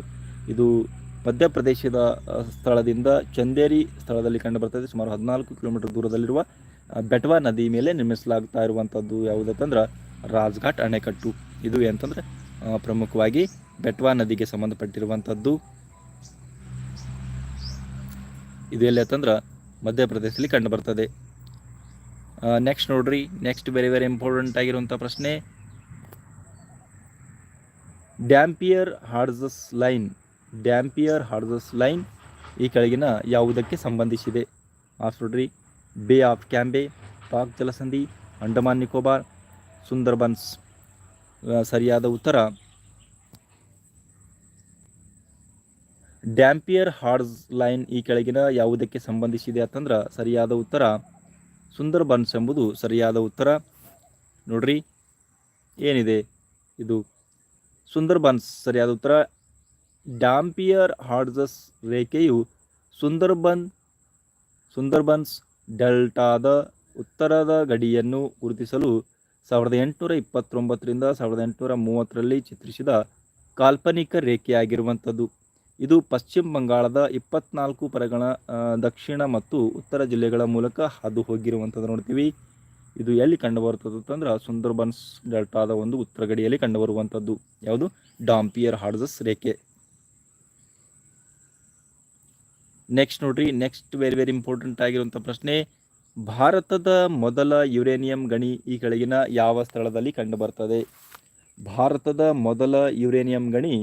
ಇದು ಮಧ್ಯಪ್ರದೇಶದ ಸ್ಥಳದಿಂದ ಚಂದೇರಿ ಸ್ಥಳದಲ್ಲಿ ಕಂಡುಬರ್ತದೆ. ಸುಮಾರು ಹದಿನಾಲ್ಕು ಕಿಲೋಮೀಟರ್ ದೂರದಲ್ಲಿರುವ ಬೆಟ್ವಾ ನದಿ ಮೇಲೆ ನಿರ್ಮಿಸಲಾಗ್ತಾ ಇರುವಂಥದ್ದು ಯಾವುದಂತಂದ್ರೆ ರಾಜ್ಘಾಟ್ ಅಣೆಕಟ್ಟು. ಇದು ಏನಂತಂದ್ರೆ ಪ್ರಮುಖವಾಗಿ ಬೆಟ್ವಾ ನದಿಗೆ ಸಂಬಂಧಪಟ್ಟಿರುವಂಥದ್ದು. ಇದು ಎಲ್ಲಿ ಅಂತಂದ್ರೆ ಮಧ್ಯಪ್ರದೇಶದಲ್ಲಿ ಕಂಡುಬರ್ತದೆ ನೆಕ್ಸ್ಟ್ ನೋಡ್ರಿ ನೆಕ್ಸ್ಟ್ ವೆರಿ ವೆರಿ ಇಂಪಾರ್ಟೆಂಟ್ ಆಗಿರುವಂಥ ಪ್ರಶ್ನೆ. ಡ್ಯಾಂಪಿಯರ್ ಹಾರ್ಜಸ್ ಲೈನ್ ಡ್ಯಾಂಪಿಯರ್ ಹಾರ್ಜಸ್ ಲೈನ್ ಈ ಕೆಳಗಿನ ಯಾವುದಕ್ಕೆ ಸಂಬಂಧಿಸಿದೆ? ಆಫ್ ನೋಡ್ರಿ ಬೇ ಆಫ್ ಕ್ಯಾಂಬೆ ಪಾಕ್ ಜಲಸಂಧಿ ಅಂಡಮಾನ್ ನಿಕೋಬಾರ್ ಸುಂದರ್ಬನ್ಸ್ ಸರಿಯಾದ ಉತ್ತರ. ಡ್ಯಾಂಪಿಯರ್ ಹಾರ್ಡ್ಸ್ ಲೈನ್ ಈ ಕೆಳಗಿನ ಯಾವುದಕ್ಕೆ ಸಂಬಂಧಿಸಿದೆ ಅಂತಂದ್ರೆ ಸರಿಯಾದ ಉತ್ತರ ಸುಂದರ್ಬನ್ಸ್ ಎಂಬುದು ಸರಿಯಾದ ಉತ್ತರ. ನೋಡ್ರಿ, ಏನಿದೆ? ಇದು ಸುಂದರ್ಬನ್ಸ್ ಸರಿಯಾದ ಉತ್ತರ. ಡ್ಯಾಂಪಿಯರ್ ಹಾರ್ಡ್ಸಸ್ ರೇಖೆಯು ಸುಂದರ್ಬನ್ ಸುಂದರ್ಬನ್ಸ್ ಡೆಲ್ಟಾದ ಉತ್ತರದ ಗಡಿಯನ್ನು ಗುರುತಿಸಲು ಸಾವಿರದ ಎಂಟುನೂರ ಇಪ್ಪತ್ತೊಂಬತ್ತರಿಂದ ಸಾವಿರದ ಎಂಟುನೂರ ಮೂವತ್ತರಲ್ಲಿ ಚಿತ್ರಿಸಿದ ಕಾಲ್ಪನಿಕ ರೇಖೆಯಾಗಿರುವಂಥದ್ದು. ಇದು ಪಶ್ಚಿಮ ಬಂಗಾಳದ ಇಪ್ಪತ್ನಾಲ್ಕು ಪರಗಣ ದಕ್ಷಿಣ ಮತ್ತು ಉತ್ತರ ಜಿಲ್ಲೆಗಳ ಮೂಲಕ ಹಾದು ಹೋಗಿರುವಂಥದ್ದು ನೋಡ್ತೀವಿ. ಇದು ಎಲ್ಲಿ ಕಂಡುಬರುತ್ತದೆ ಅಂತಂದ್ರೆ ಸುಂದರ್ಬನ್ಸ್ ಡೆಲ್ಟಾದ ಒಂದು ಉತ್ತರ ಗಡಿಯಲ್ಲಿ ಕಂಡುಬರುವಂಥದ್ದು ಯಾವುದು? ಡಾಂಪಿಯರ್ ಹಾರ್ಜಸ್ ರೇಖೆ. ನೆಕ್ಸ್ಟ್ ನೋಡ್ರಿ, ನೆಕ್ಸ್ಟ್ ವೆರಿ ವೆರಿ ಇಂಪಾರ್ಟೆಂಟ್ ಆಗಿರುವಂಥ ಪ್ರಶ್ನೆ. ಭಾರತದ ಮೊದಲ ಯುರೇನಿಯಂ ಗಣಿ ಈ ಕೆಳಗಿನ ಯಾವ ಸ್ಥಳದಲ್ಲಿ ಕಂಡುಬರ್ತದೆ ಭಾರತದ ಮೊದಲ ಯುರೇನಿಯಂ ಗಣಿ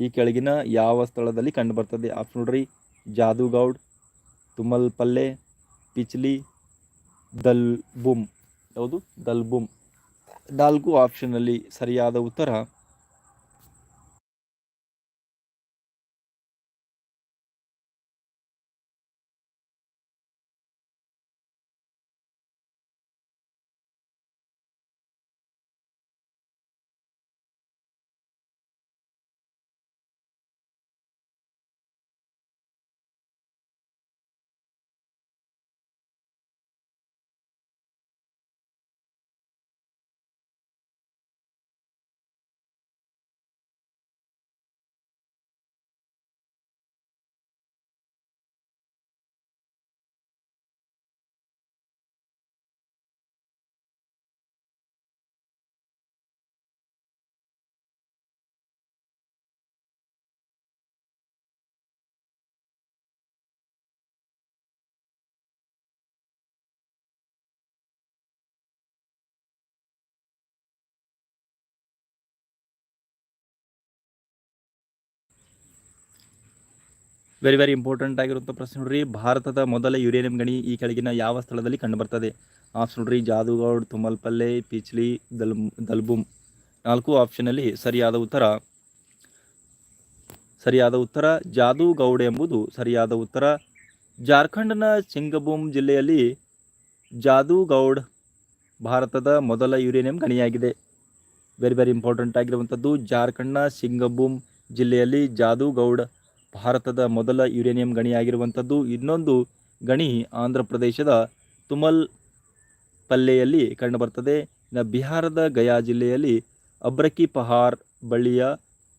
ಈ ಕೆಳಗಿನ ಯಾವ ಸ್ಥಳದಲ್ಲಿ ಕಂಡುಬರ್ತದೆ? ಆಪ್ಷನ್ ನೋಡ್ರಿ. ಜಾದುಗೌಡ್, ತುಮಲ್ಪಲ್ಲೆ, ಪಿಚ್ಲಿ, ದಲ್ಬುಮ್. ಯಾವುದು? ದಲ್ಬುಮ್. ನಾಲ್ಕು ಆಪ್ಷನಲ್ಲಿ ಸರಿಯಾದ ಉತ್ತರ ವೆರಿ ವೆರಿ ಇಂಪಾರ್ಟೆಂಟ್ ಆಗಿರುವಂಥ ಪ್ರಶ್ನೆ ನೋಡ್ರಿ. ಭಾರತದ ಮೊದಲ ಯುರೇನಿಯಂ ಗಣಿ ಈ ಕೆಳಗಿನ ಯಾವ ಸ್ಥಳದಲ್ಲಿ ಕಂಡುಬರ್ತದೆ? ಆಪ್ಷನ್ ನೋಡ್ರಿ, ಜಾದುಗೌಡ್, ತುಮಲ್ಪಲ್ಲೆ, ಪಿಚ್ಲಿ ದಲ್ ದಲ್ಬುಮ್. ನಾಲ್ಕು ಆಪ್ಷನಲ್ಲಿ ಸರಿಯಾದ ಉತ್ತರ. ಸರಿಯಾದ ಉತ್ತರ ಜಾದುಗೌಡ್ ಎಂಬುದು. ಸರಿಯಾದ ಉತ್ತರ ಜಾರ್ಖಂಡ್ನ ಚಿಂಗಬೂಮ್ ಜಿಲ್ಲೆಯಲ್ಲಿ ಜಾದುಗೌಡ್ ಭಾರತದ ಮೊದಲ ಯುರೇನಿಯಂ ಗಣಿಯಾಗಿದೆ. ವೆರಿ ವೆರಿ ಇಂಪಾರ್ಟೆಂಟ್ ಆಗಿರುವಂಥದ್ದು ಜಾರ್ಖಂಡ್ನ ಸಿಂಗಬೂಮ್ ಜಿಲ್ಲೆಯಲ್ಲಿ ಜಾದುಗೌಡ್ ಭಾರತದ ಮೊದಲ ಯುರೇನಿಯಂ ಗಣಿಯಾಗಿರುವಂಥದ್ದು. ಇನ್ನೊಂದು ಗಣಿ ಆಂಧ್ರ ಪ್ರದೇಶದ ತುಮಲ್ ಪಲ್ಲೆಯಲ್ಲಿ ಕಂಡುಬರ್ತದೆ ಇನ್ನು ಬಿಹಾರದ ಗಯಾ ಜಿಲ್ಲೆಯಲ್ಲಿ ಅಬ್ರಕಿ ಪಹಾರ್ ಬಳ್ಳಿಯ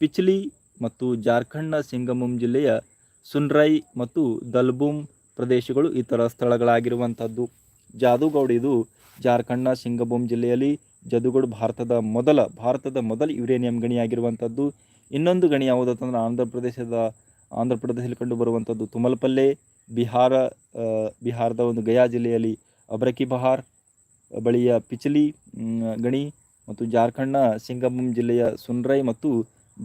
ಪಿಚ್ಲಿ ಮತ್ತು ಜಾರ್ಖಂಡ್ನ ಸಿಂಗಮುಂ ಜಿಲ್ಲೆಯ ಸುನ್ರೈ ಮತ್ತು ದಲ್ಬುಮ್ ಪ್ರದೇಶಗಳು ಇತರ ಸ್ಥಳಗಳಾಗಿರುವಂಥದ್ದು. ಜಾದುಗೌಡ್ ಇದು ಜಾರ್ಖಂಡ್ನ ಸಿಂಗಭೂಮ್ ಜಿಲ್ಲೆಯಲ್ಲಿ ಜದುಗೌಡ್ ಭಾರತದ ಮೊದಲ ಭಾರತದ ಮೊದಲ ಯುರೇನಿಯಂ ಗಣಿಯಾಗಿರುವಂಥದ್ದು. ಇನ್ನೊಂದು ಗಣಿ ಯಾವುದಂತಂದ್ರೆ ಆಂಧ್ರ ಪ್ರದೇಶದ ಆಂಧ್ರ ಪ್ರದೇಶದಲ್ಲಿ ಕಂಡುಬರುವಂಥದ್ದು ತುಮಲ್ಪಲ್ಲೆ, ಬಿಹಾರ ಬಿಹಾರದ ಒಂದು ಗಯಾ ಜಿಲ್ಲೆಯಲ್ಲಿ ಅಬ್ರಕಿ ಬಹಾರ್, ಬಳಿಯ ಪಿಚಲಿ ಗಣಿ ಮತ್ತು ಜಾರ್ಖಂಡ್ನ ಸಿಂಗಬೂಮ್ ಜಿಲ್ಲೆಯ ಸುನ್ರೈ ಮತ್ತು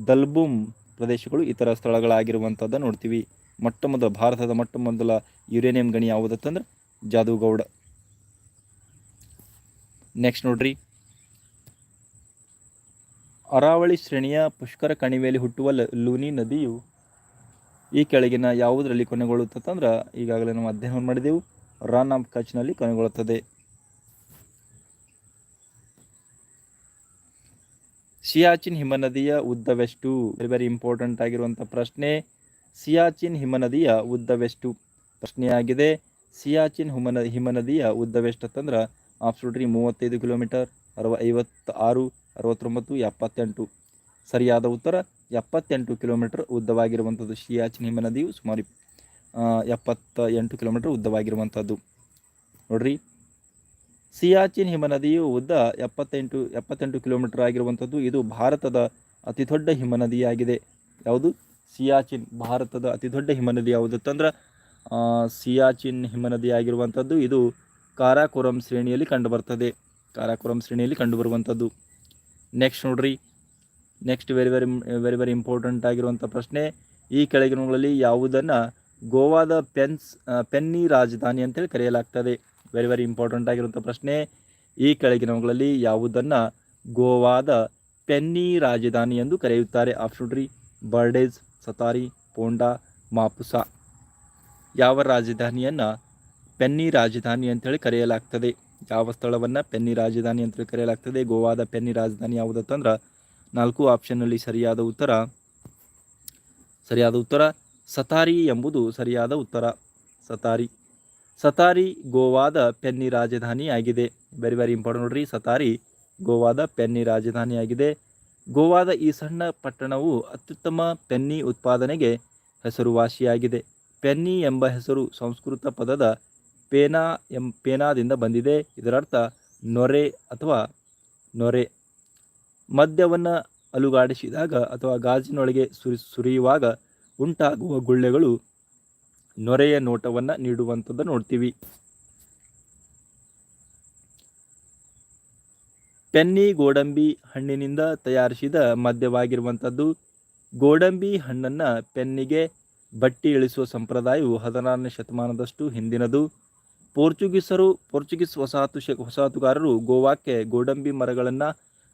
ದಲ್ಬುಮ್ ಪ್ರದೇಶಗಳು ಇತರ ಸ್ಥಳಗಳಾಗಿರುವಂಥದ್ದು ನೋಡ್ತೀವಿ. ಮೊಟ್ಟ ಮೊದಲ ಭಾರತದ ಮೊಟ್ಟ ಮೊದಲ ಯುರೇನಿಯಂ ಗಣಿ ಯಾವುದತ್ತಂದ್ರೆ? ಜಾದುಗೌಡ. ನೆಕ್ಸ್ಟ್ ನೋಡ್ರಿ. ಅರಾವಳಿ ಶ್ರೇಣಿಯ ಪುಷ್ಕರ ಕಣಿವೆಯಲ್ಲಿ ಹುಟ್ಟುವ ಲೂನಿ ನದಿಯು ಈ ಕೆಳಗಿನ ಯಾವುದರಲ್ಲಿ ಕೊನೆಗೊಳ್ಳುತ್ತಂದ್ರೆ ಈಗಾಗಲೇ ನಾವು ಅಧ್ಯಯನ ಮಾಡಿದೆವು. ರನ್ ಆಫ್ ಕಚ್ನಲ್ಲಿ ಕೊನೆಗೊಳ್ಳುತ್ತದೆ. ಸಿಯಾಚಿನ್ ಹಿಮನದಿಯ ಉದ್ದವೆಷ್ಟು? ವೆರಿ ವೆರಿ ಇಂಪಾರ್ಟೆಂಟ್ ಆಗಿರುವಂಥ ಪ್ರಶ್ನೆ. ಸಿಯಾಚಿನ್ ಹಿಮನದಿಯ ಉದ್ದವೆಷ್ಟು? ಪ್ರಶ್ನೆಯಾಗಿದೆ. ಸಿಯಾಚಿನ್ ಹಿಮನ, ಹಿಮನದಿಯ ಉದ್ದವೆಷ್ಟು ಅಂತಂದ್ರೆ ಆಪ್ಸೂಟ್ರಿ ಮೂವತ್ತೈದು ಕಿಲೋಮೀಟರ್ ಅರವ ಐವತ್ತಾರು ಅರವತ್ತೊಂಬತ್ತು, ಎಪ್ಪತ್ತೆಂಟು. ಸರಿಯಾದ ಉತ್ತರ ಎಪ್ಪತ್ತೆಂಟು ಕಿಲೋಮೀಟರ್ ಉದ್ದವಾಗಿರುವಂಥದ್ದು ಸಿಯಾಚಿನ್ ಹಿಮನದಿಯು ಸುಮಾರು ಆ, ಎಪ್ಪತ್ತ ಎಂಟು ಕಿಲೋಮೀಟರ್ ಉದ್ದವಾಗಿರುವಂಥದ್ದು. ನೋಡ್ರಿ ಸಿಯಾಚಿನ್ ಹಿಮನದಿಯು ಉದ್ದ ಎಪ್ಪತ್ತೆಂಟು ಎಪ್ಪತ್ತೆಂಟು ಕಿಲೋಮೀಟರ್ ಆಗಿರುವಂಥದ್ದು ಇದು ಭಾರತದ ಅತಿ ದೊಡ್ಡ ಹಿಮನದಿಯಾಗಿದೆ ಯಾವುದು? ಸಿಯಾಚಿನ್ ಭಾರತದ ಅತಿ ದೊಡ್ಡ ಹಿಮನದಿ ಯಾವುದು ಅಂತಂದ್ರೆ ಸಿಯಾಚಿನ್ ಹಿಮನದಿ ಆಗಿರುವಂಥದ್ದು ಇದು ಕಾರಾಕೋರಂ ಶ್ರೇಣಿಯಲ್ಲಿ ಕಂಡುಬರ್ತದೆ. ಕಾರಾಕೋರಂ ಶ್ರೇಣಿಯಲ್ಲಿ ಕಂಡುಬರುವಂಥದ್ದು. ನೆಕ್ಸ್ಟ್ ನೋಡ್ರಿ next very very very very important ಆಗಿರುವಂಥ ಪ್ರಶ್ನೆ, ಈ ಕೆಳಗಿನಗಳಲ್ಲಿ ಯಾವುದನ್ನು ಗೋವಾದ ಪೆನ್ಸ್ ಪೆನ್ನಿ ರಾಜಧಾನಿ ಅಂತೇಳಿ ಕರೆಯಲಾಗ್ತದೆ. ವೆರಿ ವೆರಿ ಇಂಪಾರ್ಟೆಂಟ್ ಆಗಿರುವಂಥ ಪ್ರಶ್ನೆ, ಈ ಕೆಳಗಿನವುಗಳಲ್ಲಿ ಯಾವುದನ್ನು ಗೋವಾದ ಪೆನ್ನಿ ರಾಜಧಾನಿ ಎಂದು ಕರೆಯುತ್ತಾರೆ. ಆಪ್ಷನ್ ಡ್ರಿ ಬರ್ಡೇಜ್, ಸತಾರಿ, ಪೋಂಡಾ, ಮಾಪುಸಾ. ಯಾವ ರಾಜಧಾನಿಯನ್ನು ಪೆನ್ನಿ ರಾಜಧಾನಿ ಅಂತೇಳಿ ಕರೆಯಲಾಗ್ತದೆ? ಯಾವ ಸ್ಥಳವನ್ನು ಪೆನ್ನಿ ರಾಜಧಾನಿ ಅಂತೇಳಿ ಕರೆಯಲಾಗ್ತದೆ? ಗೋವಾದ ಪೆನ್ನಿ ರಾಜಧಾನಿ ಯಾವುದಂತಂದ್ರೆ ನಾಲ್ಕು ಆಪ್ಷನ್ನಲ್ಲಿ ಸರಿಯಾದ ಉತ್ತರ. ಸರಿಯಾದ ಉತ್ತರ, ಸತಾರಿ ಎಂಬುದು ಸರಿಯಾದ ಉತ್ತರ. ಸತಾರಿ. ಸತಾರಿ ಗೋವಾದ ಪೆನ್ನಿ ರಾಜಧಾನಿ ಆಗಿದೆ ವೆರಿ ವೆರಿ ಇಂಪಾರ್ಟೆಂಟ್ ನೋಡ್ರಿ, ಸತಾರಿ ಗೋವಾದ ಪೆನ್ನಿ ರಾಜಧಾನಿಯಾಗಿದೆ. ಗೋವಾದ ಈ ಸಣ್ಣ ಪಟ್ಟಣವು ಅತ್ಯುತ್ತಮ ಪೆನ್ನಿ ಉತ್ಪಾದನೆಗೆ ಹೆಸರುವಾಸಿಯಾಗಿದೆ. ಪೆನ್ನಿ ಎಂಬ ಹೆಸರು ಸಂಸ್ಕೃತ ಪದದ ಪೇನಾ ಎಂ, ಪೇನಾದಿಂದ ಬಂದಿದೆ. ಇದರರ್ಥ ನೊರೆ ಅಥವಾ ನೊರೆ. ಮದ್ಯವನ್ನು ಅಲುಗಾಡಿಸಿದಾಗ ಅಥವಾ ಗಾಜಿನೊಳಗೆ ಸುರಿ ಸುರಿಯುವಾಗ ಉಂಟಾಗುವ ಗುಳ್ಳೆಗಳು ನೊರೆಯ ನೋಟವನ್ನು ನೀಡುವಂಥದ್ದು ನೋಡ್ತೀವಿ. ಪೆನ್ನಿ ಗೋಡಂಬಿ ಹಣ್ಣಿನಿಂದ ತಯಾರಿಸಿದ ಮದ್ಯವಾಗಿರುವಂಥದ್ದು. ಗೋಡಂಬಿ ಹಣ್ಣನ್ನು ಪೆನ್ನಿಗೆ ಬಟ್ಟಿ ಇಳಿಸುವ ಸಂಪ್ರದಾಯವು ಹದಿನಾರನೇ ಶತಮಾನದಷ್ಟು ಹಿಂದಿನದು. ಪೋರ್ಚುಗೀಸರು ಪೋರ್ಚುಗೀಸ್ ವಸಾಹತು ವಸಾಹತುಗಾರರು ಗೋವಾಕ್ಕೆ ಗೋಡಂಬಿ ಮರಗಳನ್ನು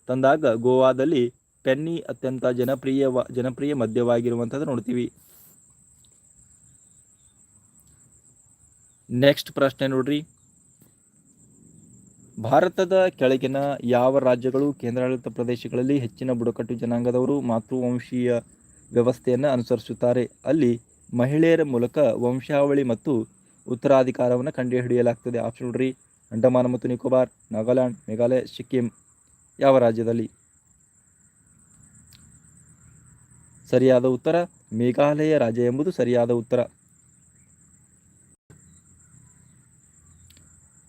ತಂದಾಗ ಗೋವಾದಲ್ಲಿ ಪೆನ್ನಿ ಅತ್ಯಂತ ಜನಪ್ರಿಯ ಜನಪ್ರಿಯ ಮದ್ಯವಾಗಿರುವಂಥದ್ದು ನೋಡ್ತೀವಿ. ನೆಕ್ಸ್ಟ್ ಪ್ರಶ್ನೆ ನೋಡ್ರಿ. ಭಾರತದ ಕೆಳಗಿನ ಯಾವ ರಾಜ್ಯಗಳು ಕೇಂದ್ರಾಡಳಿತ ಪ್ರದೇಶಗಳಲ್ಲಿ ಹೆಚ್ಚಿನ ಬುಡಕಟ್ಟು ಜನಾಂಗದವರು ಮಾತೃವಂಶೀಯ ವ್ಯವಸ್ಥೆಯನ್ನು ಅನುಸರಿಸುತ್ತಾರೆ? ಅಲ್ಲಿ ಮಹಿಳೆಯರ ಮೂಲಕ ವಂಶಾವಳಿ ಮತ್ತು ಉತ್ತರಾಧಿಕಾರವನ್ನು ಕಂಡುಹಿಡಿಯಲಾಗ್ತದೆ. ಆಪ್ಷನ್ ನೋಡ್ರಿ. ಅಂಡಮಾನ್ ಮತ್ತು ನಿಕೋಬಾರ್, ನಾಗಾಲ್ಯಾಂಡ್, ಮೇಘಾಲಯ, ಸಿಕ್ಕಿಂ. ಯಾವ ರಾಜ್ಯದಲ್ಲಿ? ಸರಿಯಾದ ಉತ್ತರ ಮೇಘಾಲಯ ರಾಜ್ಯ ಎಂಬುದು ಸರಿಯಾದ ಉತ್ತರ.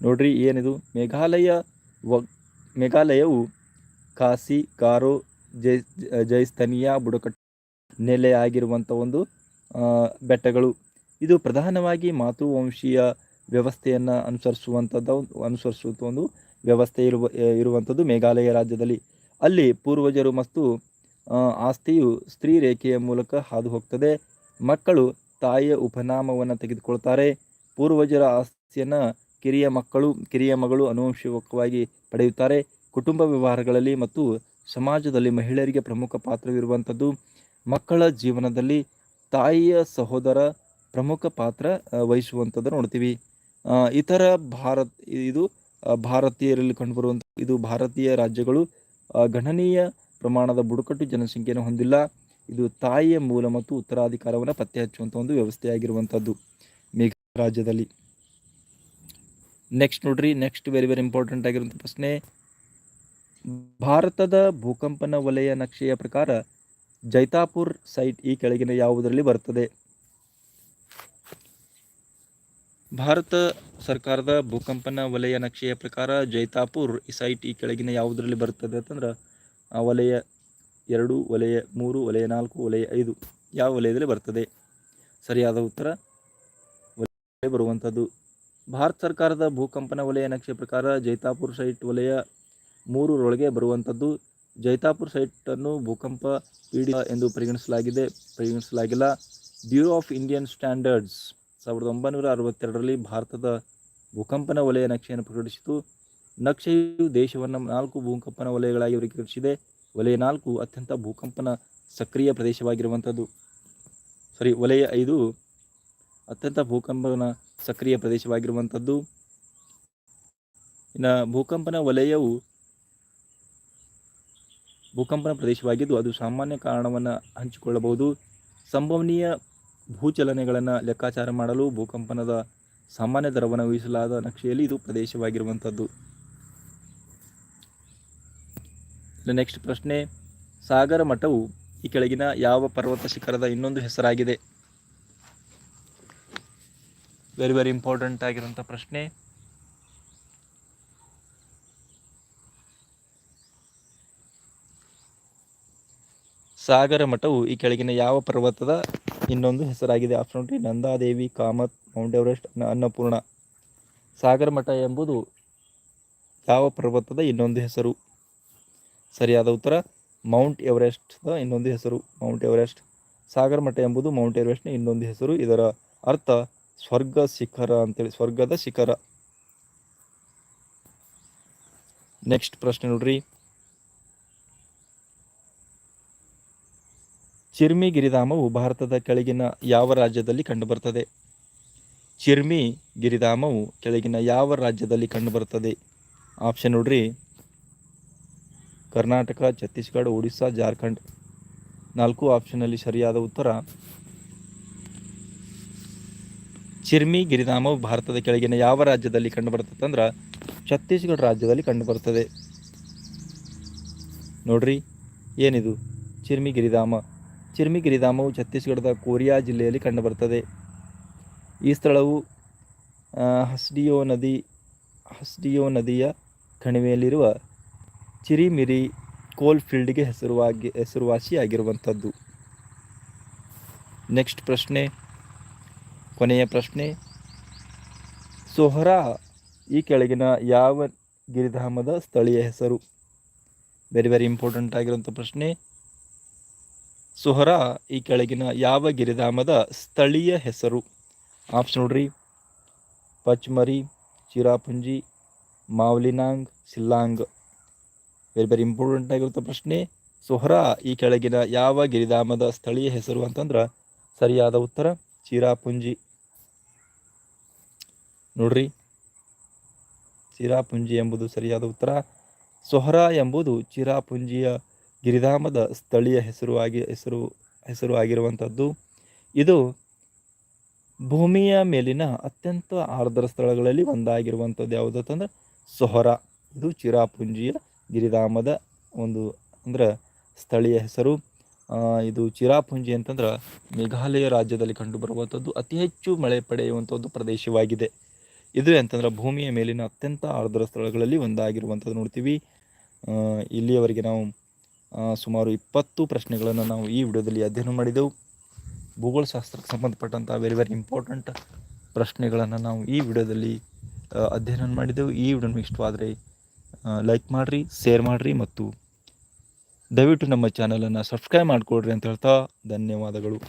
ನೋಡ್ರಿ ಏನಿದು? ಮೇಘಾಲಯ ಮೇಘಾಲಯವು ಖಾಸಿ ಕಾರೋ ಜೈ ಜೈಸ್ತನೀಯ ಬುಡಕಟ್ಟು ನೆಲೆಯಾಗಿರುವಂಥ ಒಂದು ಆ, ಬೆಟ್ಟಗಳು. ಇದು ಪ್ರಧಾನವಾಗಿ ಮಾತೃವಂಶೀಯ ವ್ಯವಸ್ಥೆಯನ್ನು ಅನುಸರಿಸುವಂಥದ್ದು ಅನುಸರಿಸುವಂಥ ಒಂದು ವ್ಯವಸ್ಥೆ ಇರುವ ಇರುವಂಥದ್ದು ಮೇಘಾಲಯ ರಾಜ್ಯದಲ್ಲಿ. ಅಲ್ಲಿ ಪೂರ್ವಜರು ಮತ್ತು ಆಸ್ತಿಯು ಸ್ತ್ರೀ ರೇಖೆಯ ಮೂಲಕ ಹಾದು ಹೋಗ್ತದೆ ಮಕ್ಕಳು ತಾಯಿಯ ಉಪನಾಮವನ್ನು ತೆಗೆದುಕೊಳ್ತಾರೆ. ಪೂರ್ವಜರ ಆಸ್ತಿಯನ್ನು ಕಿರಿಯ ಮಕ್ಕಳು, ಕಿರಿಯ ಮಗಳು ಅನುವಂಶಿಕವಾಗಿ ಪಡೆಯುತ್ತಾರೆ. ಕುಟುಂಬ ವ್ಯವಹಾರಗಳಲ್ಲಿ ಮತ್ತು ಸಮಾಜದಲ್ಲಿ ಮಹಿಳೆಯರಿಗೆ ಪ್ರಮುಖ ಪಾತ್ರವಿರುವಂಥದ್ದು ಮಕ್ಕಳ ಜೀವನದಲ್ಲಿ ತಾಯಿಯ ಸಹೋದರ ಪ್ರಮುಖ ಪಾತ್ರ ವಹಿಸುವಂಥದ್ದು ನೋಡ್ತೀವಿ. ಇತರ ಭಾರತ್, ಇದು ಭಾರತೀಯರಲ್ಲಿ ಕಂಡುಬರುವಂಥ ಇದು ಭಾರತೀಯ ರಾಜ್ಯಗಳು ಗಣನೀಯ ಪ್ರಮಾಣದ ಬುಡಕಟ್ಟು ಜನಸಂಖ್ಯೆಯನ್ನು ಹೊಂದಿಲ್ಲ. ಇದು ತಾಯಿಯ ಮೂಲ ಮತ್ತು ಉತ್ತರಾಧಿಕಾರವನ್ನು ಪತ್ತೆ ಹಚ್ಚುವಂಥ ಒಂದು ವ್ಯವಸ್ಥೆಯಾಗಿರುವಂಥದ್ದು ಮೇಘ ರಾಜ್ಯದಲ್ಲಿ ನೆಕ್ಸ್ಟ್ ನೋಡ್ರಿ ನೆಕ್ಸ್ಟ್ ವೆರಿ ವೆರಿ ಇಂಪಾರ್ಟೆಂಟ್ ಆಗಿರುವಂಥ ಪ್ರಶ್ನೆ. ಭಾರತದ ಭೂಕಂಪನ ವಲಯ ನಕ್ಷೆಯ ಪ್ರಕಾರ ಜೈತಾಪುರ್ ಸೈಟ್ ಈ ಕೆಳಗಿನ ಯಾವುದರಲ್ಲಿ ಬರ್ತದೆ ಭಾರತ ಸರ್ಕಾರದ ಭೂಕಂಪನ ವಲಯ ನಕ್ಷೆಯ ಪ್ರಕಾರ ಜೈತಾಪುರ್ ಈ ಸೈಟ್ ಈ ಕೆಳಗಿನ ಯಾವುದರಲ್ಲಿ ಬರುತ್ತದೆ ಅಂತಂದ್ರೆ, ಆ ವಲಯ ಎರಡು, ವಲಯ ಮೂರು, ವಲಯ ನಾಲ್ಕು, ವಲಯ ಐದು ಯಾವ ವಲಯದಲ್ಲಿ ಬರ್ತದೆ? ಸರಿಯಾದ ಉತ್ತರ ವಲಯ ಬರುವಂಥದ್ದು. ಭಾರತ ಸರ್ಕಾರದ ಭೂಕಂಪನ ವಲಯ ನಕ್ಷೆ ಪ್ರಕಾರ ಜೈತಾಪುರ್ ಸೈಟ್ ವಲಯ ಮೂರರೊಳಗೆ ಬರುವಂಥದ್ದು. ಜೈತಾಪುರ್ ಸೈಟನ್ನು ಭೂಕಂಪ ಪೀಡಿತ ಎಂದು ಪರಿಗಣಿಸಲಾಗಿದೆ. ಪರಿಗಣಿಸಲಾಗಿಲ್ಲ. Bureau of Indian standards. ಸಾವಿರದ ಒಂಬೈನೂರ ಅರವತ್ತೆರಡರಲ್ಲಿ ಭಾರತದ ಭೂಕಂಪನ ವಲಯ ನಕ್ಷೆಯನ್ನು ಪ್ರಕಟಿಸಿತು. ನಕ್ಷೆಯು ದೇಶವನ್ನು ನಾಲ್ಕು ಭೂಕಂಪನ ವಲಯಗಳಾಗಿ ವರ್ಗೀಕರಿಸಿದೆ. ವಲಯ ನಾಲ್ಕು ಅತ್ಯಂತ ಭೂಕಂಪನ ಸಕ್ರಿಯ ಪ್ರದೇಶವಾಗಿರುವಂಥದ್ದು. ಸಾರಿ ವಲಯ ಐದು ಅತ್ಯಂತ ಭೂಕಂಪನ ಸಕ್ರಿಯ ಪ್ರದೇಶವಾಗಿರುವಂಥದ್ದು. ಇನ್ನು ಭೂಕಂಪನ ವಲಯವು ಭೂಕಂಪನ ಪ್ರದೇಶವಾಗಿದ್ದು ಅದು ಸಾಮಾನ್ಯ ಕಾರಣವನ್ನು ಹಂಚಿಕೊಳ್ಳಬಹುದು. ಸಂಭವನೀಯ ಭೂಚಲನೆಗಳನ್ನು ಲೆಕ್ಕಾಚಾರ ಮಾಡಲು ಭೂಕಂಪನದ ಸಾಮಾನ್ಯ ದರವನ್ನು ಊಹಿಸಲಾದ ನಕ್ಷೆಯಲ್ಲಿ ಇದು ಪ್ರದೇಶವಾಗಿರುವಂಥದ್ದು. ನೆಕ್ಸ್ಟ್ ಪ್ರಶ್ನೆ, ಸಾಗರ ಮಠವು ಈ ಕೆಳಗಿನ ಯಾವ ಪರ್ವತ ಶಿಖರದ ಇನ್ನೊಂದು ಹೆಸರಾಗಿದೆ? ವೆರಿ ವೆರಿ ಇಂಪಾರ್ಟೆಂಟ್ ಆಗಿರುವಂಥ ಪ್ರಶ್ನೆ. ಸಾಗರ ಮಠವು ಈ ಕೆಳಗಿನ ಯಾವ ಪರ್ವತದ ಇನ್ನೊಂದು ಹೆಸರಾಗಿದೆ? Option Nanda Devi, Kamet, mount Everest Annapurna. Sagarmatha ಎಂಬುದು ಯಾವ ಪರ್ವತದ ಇನ್ನೊಂದು ಹೆಸರು? ಸರಿಯಾದ ಉತ್ತರ, ಮೌಂಟ್ ಎವರೆಸ್ಟ್ದ ಇನ್ನೊಂದು ಹೆಸರು. Mount Everest. ಸಾಗರ ಮಠ ಎಂಬುದು ಮೌಂಟ್ ಎವರೆಸ್ಟ್ನ ಇನ್ನೊಂದು ಹೆಸರು. ಇದರ ಅರ್ಥ ಸ್ವರ್ಗ ಶಿಖರ ಅಂತೇಳಿ, ಸ್ವರ್ಗದ ಶಿಖರ. ನೆಕ್ಸ್ಟ್ ಪ್ರಶ್ನೆ ನೋಡ್ರಿ. ಚಿರ್ಮಿ ಗಿರಿಧಾಮವು ಭಾರತದ ಕೆಳಗಿನ ಯಾವ ರಾಜ್ಯದಲ್ಲಿ ಕಂಡುಬರುತ್ತದೆ? ಚಿರ್ಮಿ ಗಿರಿಧಾಮವು ಕೆಳಗಿನ ಯಾವ ರಾಜ್ಯದಲ್ಲಿ ಕಂಡುಬರುತ್ತದೆ? ಆಪ್ಷನ್ ನೋಡ್ರಿ. ಕರ್ನಾಟಕ, ಛತ್ತೀಸ್ಗಢ, ಒಡಿಸ್ಸಾ, ಜಾರ್ಖಂಡ್. ನಾಲ್ಕು ಆಪ್ಷನ್ನಲ್ಲಿ ಸರಿಯಾದ ಉತ್ತರ. ಚಿರ್ಮಿ ಗಿರಿಧಾಮವು ಭಾರತದ ಕೆಳಗಿನ ಯಾವ ರಾಜ್ಯದಲ್ಲಿ ಕಂಡುಬರುತ್ತದೆ ಅಂದ್ರೆ ಛತ್ತೀಸ್ಗಢ ರಾಜ್ಯದಲ್ಲಿ ಕಂಡುಬರುತ್ತದೆ. ನೋಡ್ರಿ, ಏನಿದು? ಚಿರ್ಮಿ ಗಿರಿಧಾಮ. ಚಿರ್ಮಿ ಗಿರಿಧಾಮವು ಛತ್ತೀಸ್ಗಢದ ಕೋರಿಯಾ ಜಿಲ್ಲೆಯಲ್ಲಿ ಕಂಡುಬರುತ್ತದೆ. ಈ ಸ್ಥಳವು ಹಸ್ಡಿಯೋ ನದಿ, ಹಸ್ಡಿಯೋ ನದಿಯ ಕಣಿವೆಯಲ್ಲಿರುವ ಚಿರಿಮಿರಿ ಕೋಲ್ ಫೀಲ್ಡ್ಗೆ ಹೆಸರುವಾಗಿ, ಹೆಸರುವಾಸಿಯಾಗಿರುವಂಥದ್ದು. ನೆಕ್ಸ್ಟ್ ಪ್ರಶ್ನೆ, ಕೊನೆಯ ಪ್ರಶ್ನೆ. ಸೊಹರಾ, ಈ ಕೆಳಗಿನ ಯಾವ ಗಿರಿಧಾಮದ ಸ್ಥಳೀಯ ಹೆಸರು? ವೆರಿ ವೆರಿ ಇಂಪಾರ್ಟೆಂಟ್ ಆಗಿರುವಂಥ ಪ್ರಶ್ನೆ. ಸೊಹರಾ ಈ ಕೆಳಗಿನ ಯಾವ ಗಿರಿಧಾಮದ ಸ್ಥಳೀಯ ಹೆಸರು? ಆಪ್ಷನ್ ನೋಡ್ರಿ. Pachmarhi, Cherrapunji, Mawlynnong Shillong very very important ಆಗಿರುತ್ತೆ ಪ್ರಶ್ನೆ. ಸೊಹರಾ ಈ ಕೆಳಗಿನ ಯಾವ ಗಿರಿಧಾಮದ ಸ್ಥಳೀಯ ಹೆಸರು ಅಂತಂದ್ರೆ ಸರಿಯಾದ ಉತ್ತರ ಚಿರಾಪುಂಜಿ. ನೋಡ್ರಿ. ಚಿರಾಪುಂಜಿ ಎಂಬುದು ಸರಿಯಾದ ಉತ್ತರ. ಸೊಹರಾ ಎಂಬುದು ಚಿರಾಪುಂಜಿಯ ಗಿರಿಧಾಮದ ಸ್ಥಳೀಯ ಹೆಸರು ಆಗಿ ಹೆಸರು ಹೆಸರು ಆಗಿರುವಂಥದ್ದು ಇದು ಭೂಮಿಯ ಮೇಲಿನ ಅತ್ಯಂತ ಆರ್ದ್ರ ಸ್ಥಳಗಳಲ್ಲಿ ಒಂದಾಗಿರುವಂಥದ್ದು ಯಾವುದು ಅಂತಂದ್ರೆ ಸೊಹರಾ. ಇದು ಚಿರಾಪುಂಜಿಯ ಗಿರಿಧಾಮದ ಒಂದು ಅಂದ್ರೆ ಸ್ಥಳೀಯ ಹೆಸರು. ಇದು ಚಿರಾಪುಂಜಿ ಅಂತಂದ್ರೆ ಮೇಘಾಲಯ ರಾಜ್ಯದಲ್ಲಿ ಕಂಡುಬರುವಂಥದ್ದು. ಅತಿ ಹೆಚ್ಚು ಮಳೆ ಪಡೆಯುವಂಥ ಒಂದು ಪ್ರದೇಶವಾಗಿದೆ. ಇದು ಅಂತಂದ್ರೆ ಭೂಮಿಯ ಮೇಲಿನ ಅತ್ಯಂತ ಆರ್ದ್ರ ಸ್ಥಳಗಳಲ್ಲಿ ಒಂದಾಗಿರುವಂಥದ್ದು ನೋಡ್ತೀವಿ. ಇಲ್ಲಿಯವರೆಗೆ ನಾವು ಸುಮಾರು ಇಪ್ಪತ್ತು ಪ್ರಶ್ನೆಗಳನ್ನು ನಾವು ಈ ವಿಡಿಯೋದಲ್ಲಿ ಅಧ್ಯಯನ ಮಾಡಿದೆವು. ಭೂಗೋಳಶಾಸ್ತ್ರಕ್ಕೆ ಸಂಬಂಧಪಟ್ಟಂಥ ವೆರಿ ವೆರಿ ಇಂಪಾರ್ಟೆಂಟ್ ಪ್ರಶ್ನೆಗಳನ್ನು ನಾವು ಈ ವಿಡಿಯೋದಲ್ಲಿ ಅಧ್ಯಯನ ಮಾಡಿದೆವು. ಈ ವಿಡಿಯೋ ಇಷ್ಟವಾದರೆ ಲೈಕ್ ಮಾಡಿರಿ ಶೇರ್ ಮಾಡಿರಿ ಮತ್ತು ದಯವಿಟ್ಟು ನಮ್ಮ ಚಾನಲನ್ನು ಸಬ್ಸ್ಕ್ರೈಬ್ ಮಾಡಿಕೊಡ್ರಿ ಅಂತ ಹೇಳ್ತಾ ಧನ್ಯವಾದಗಳು.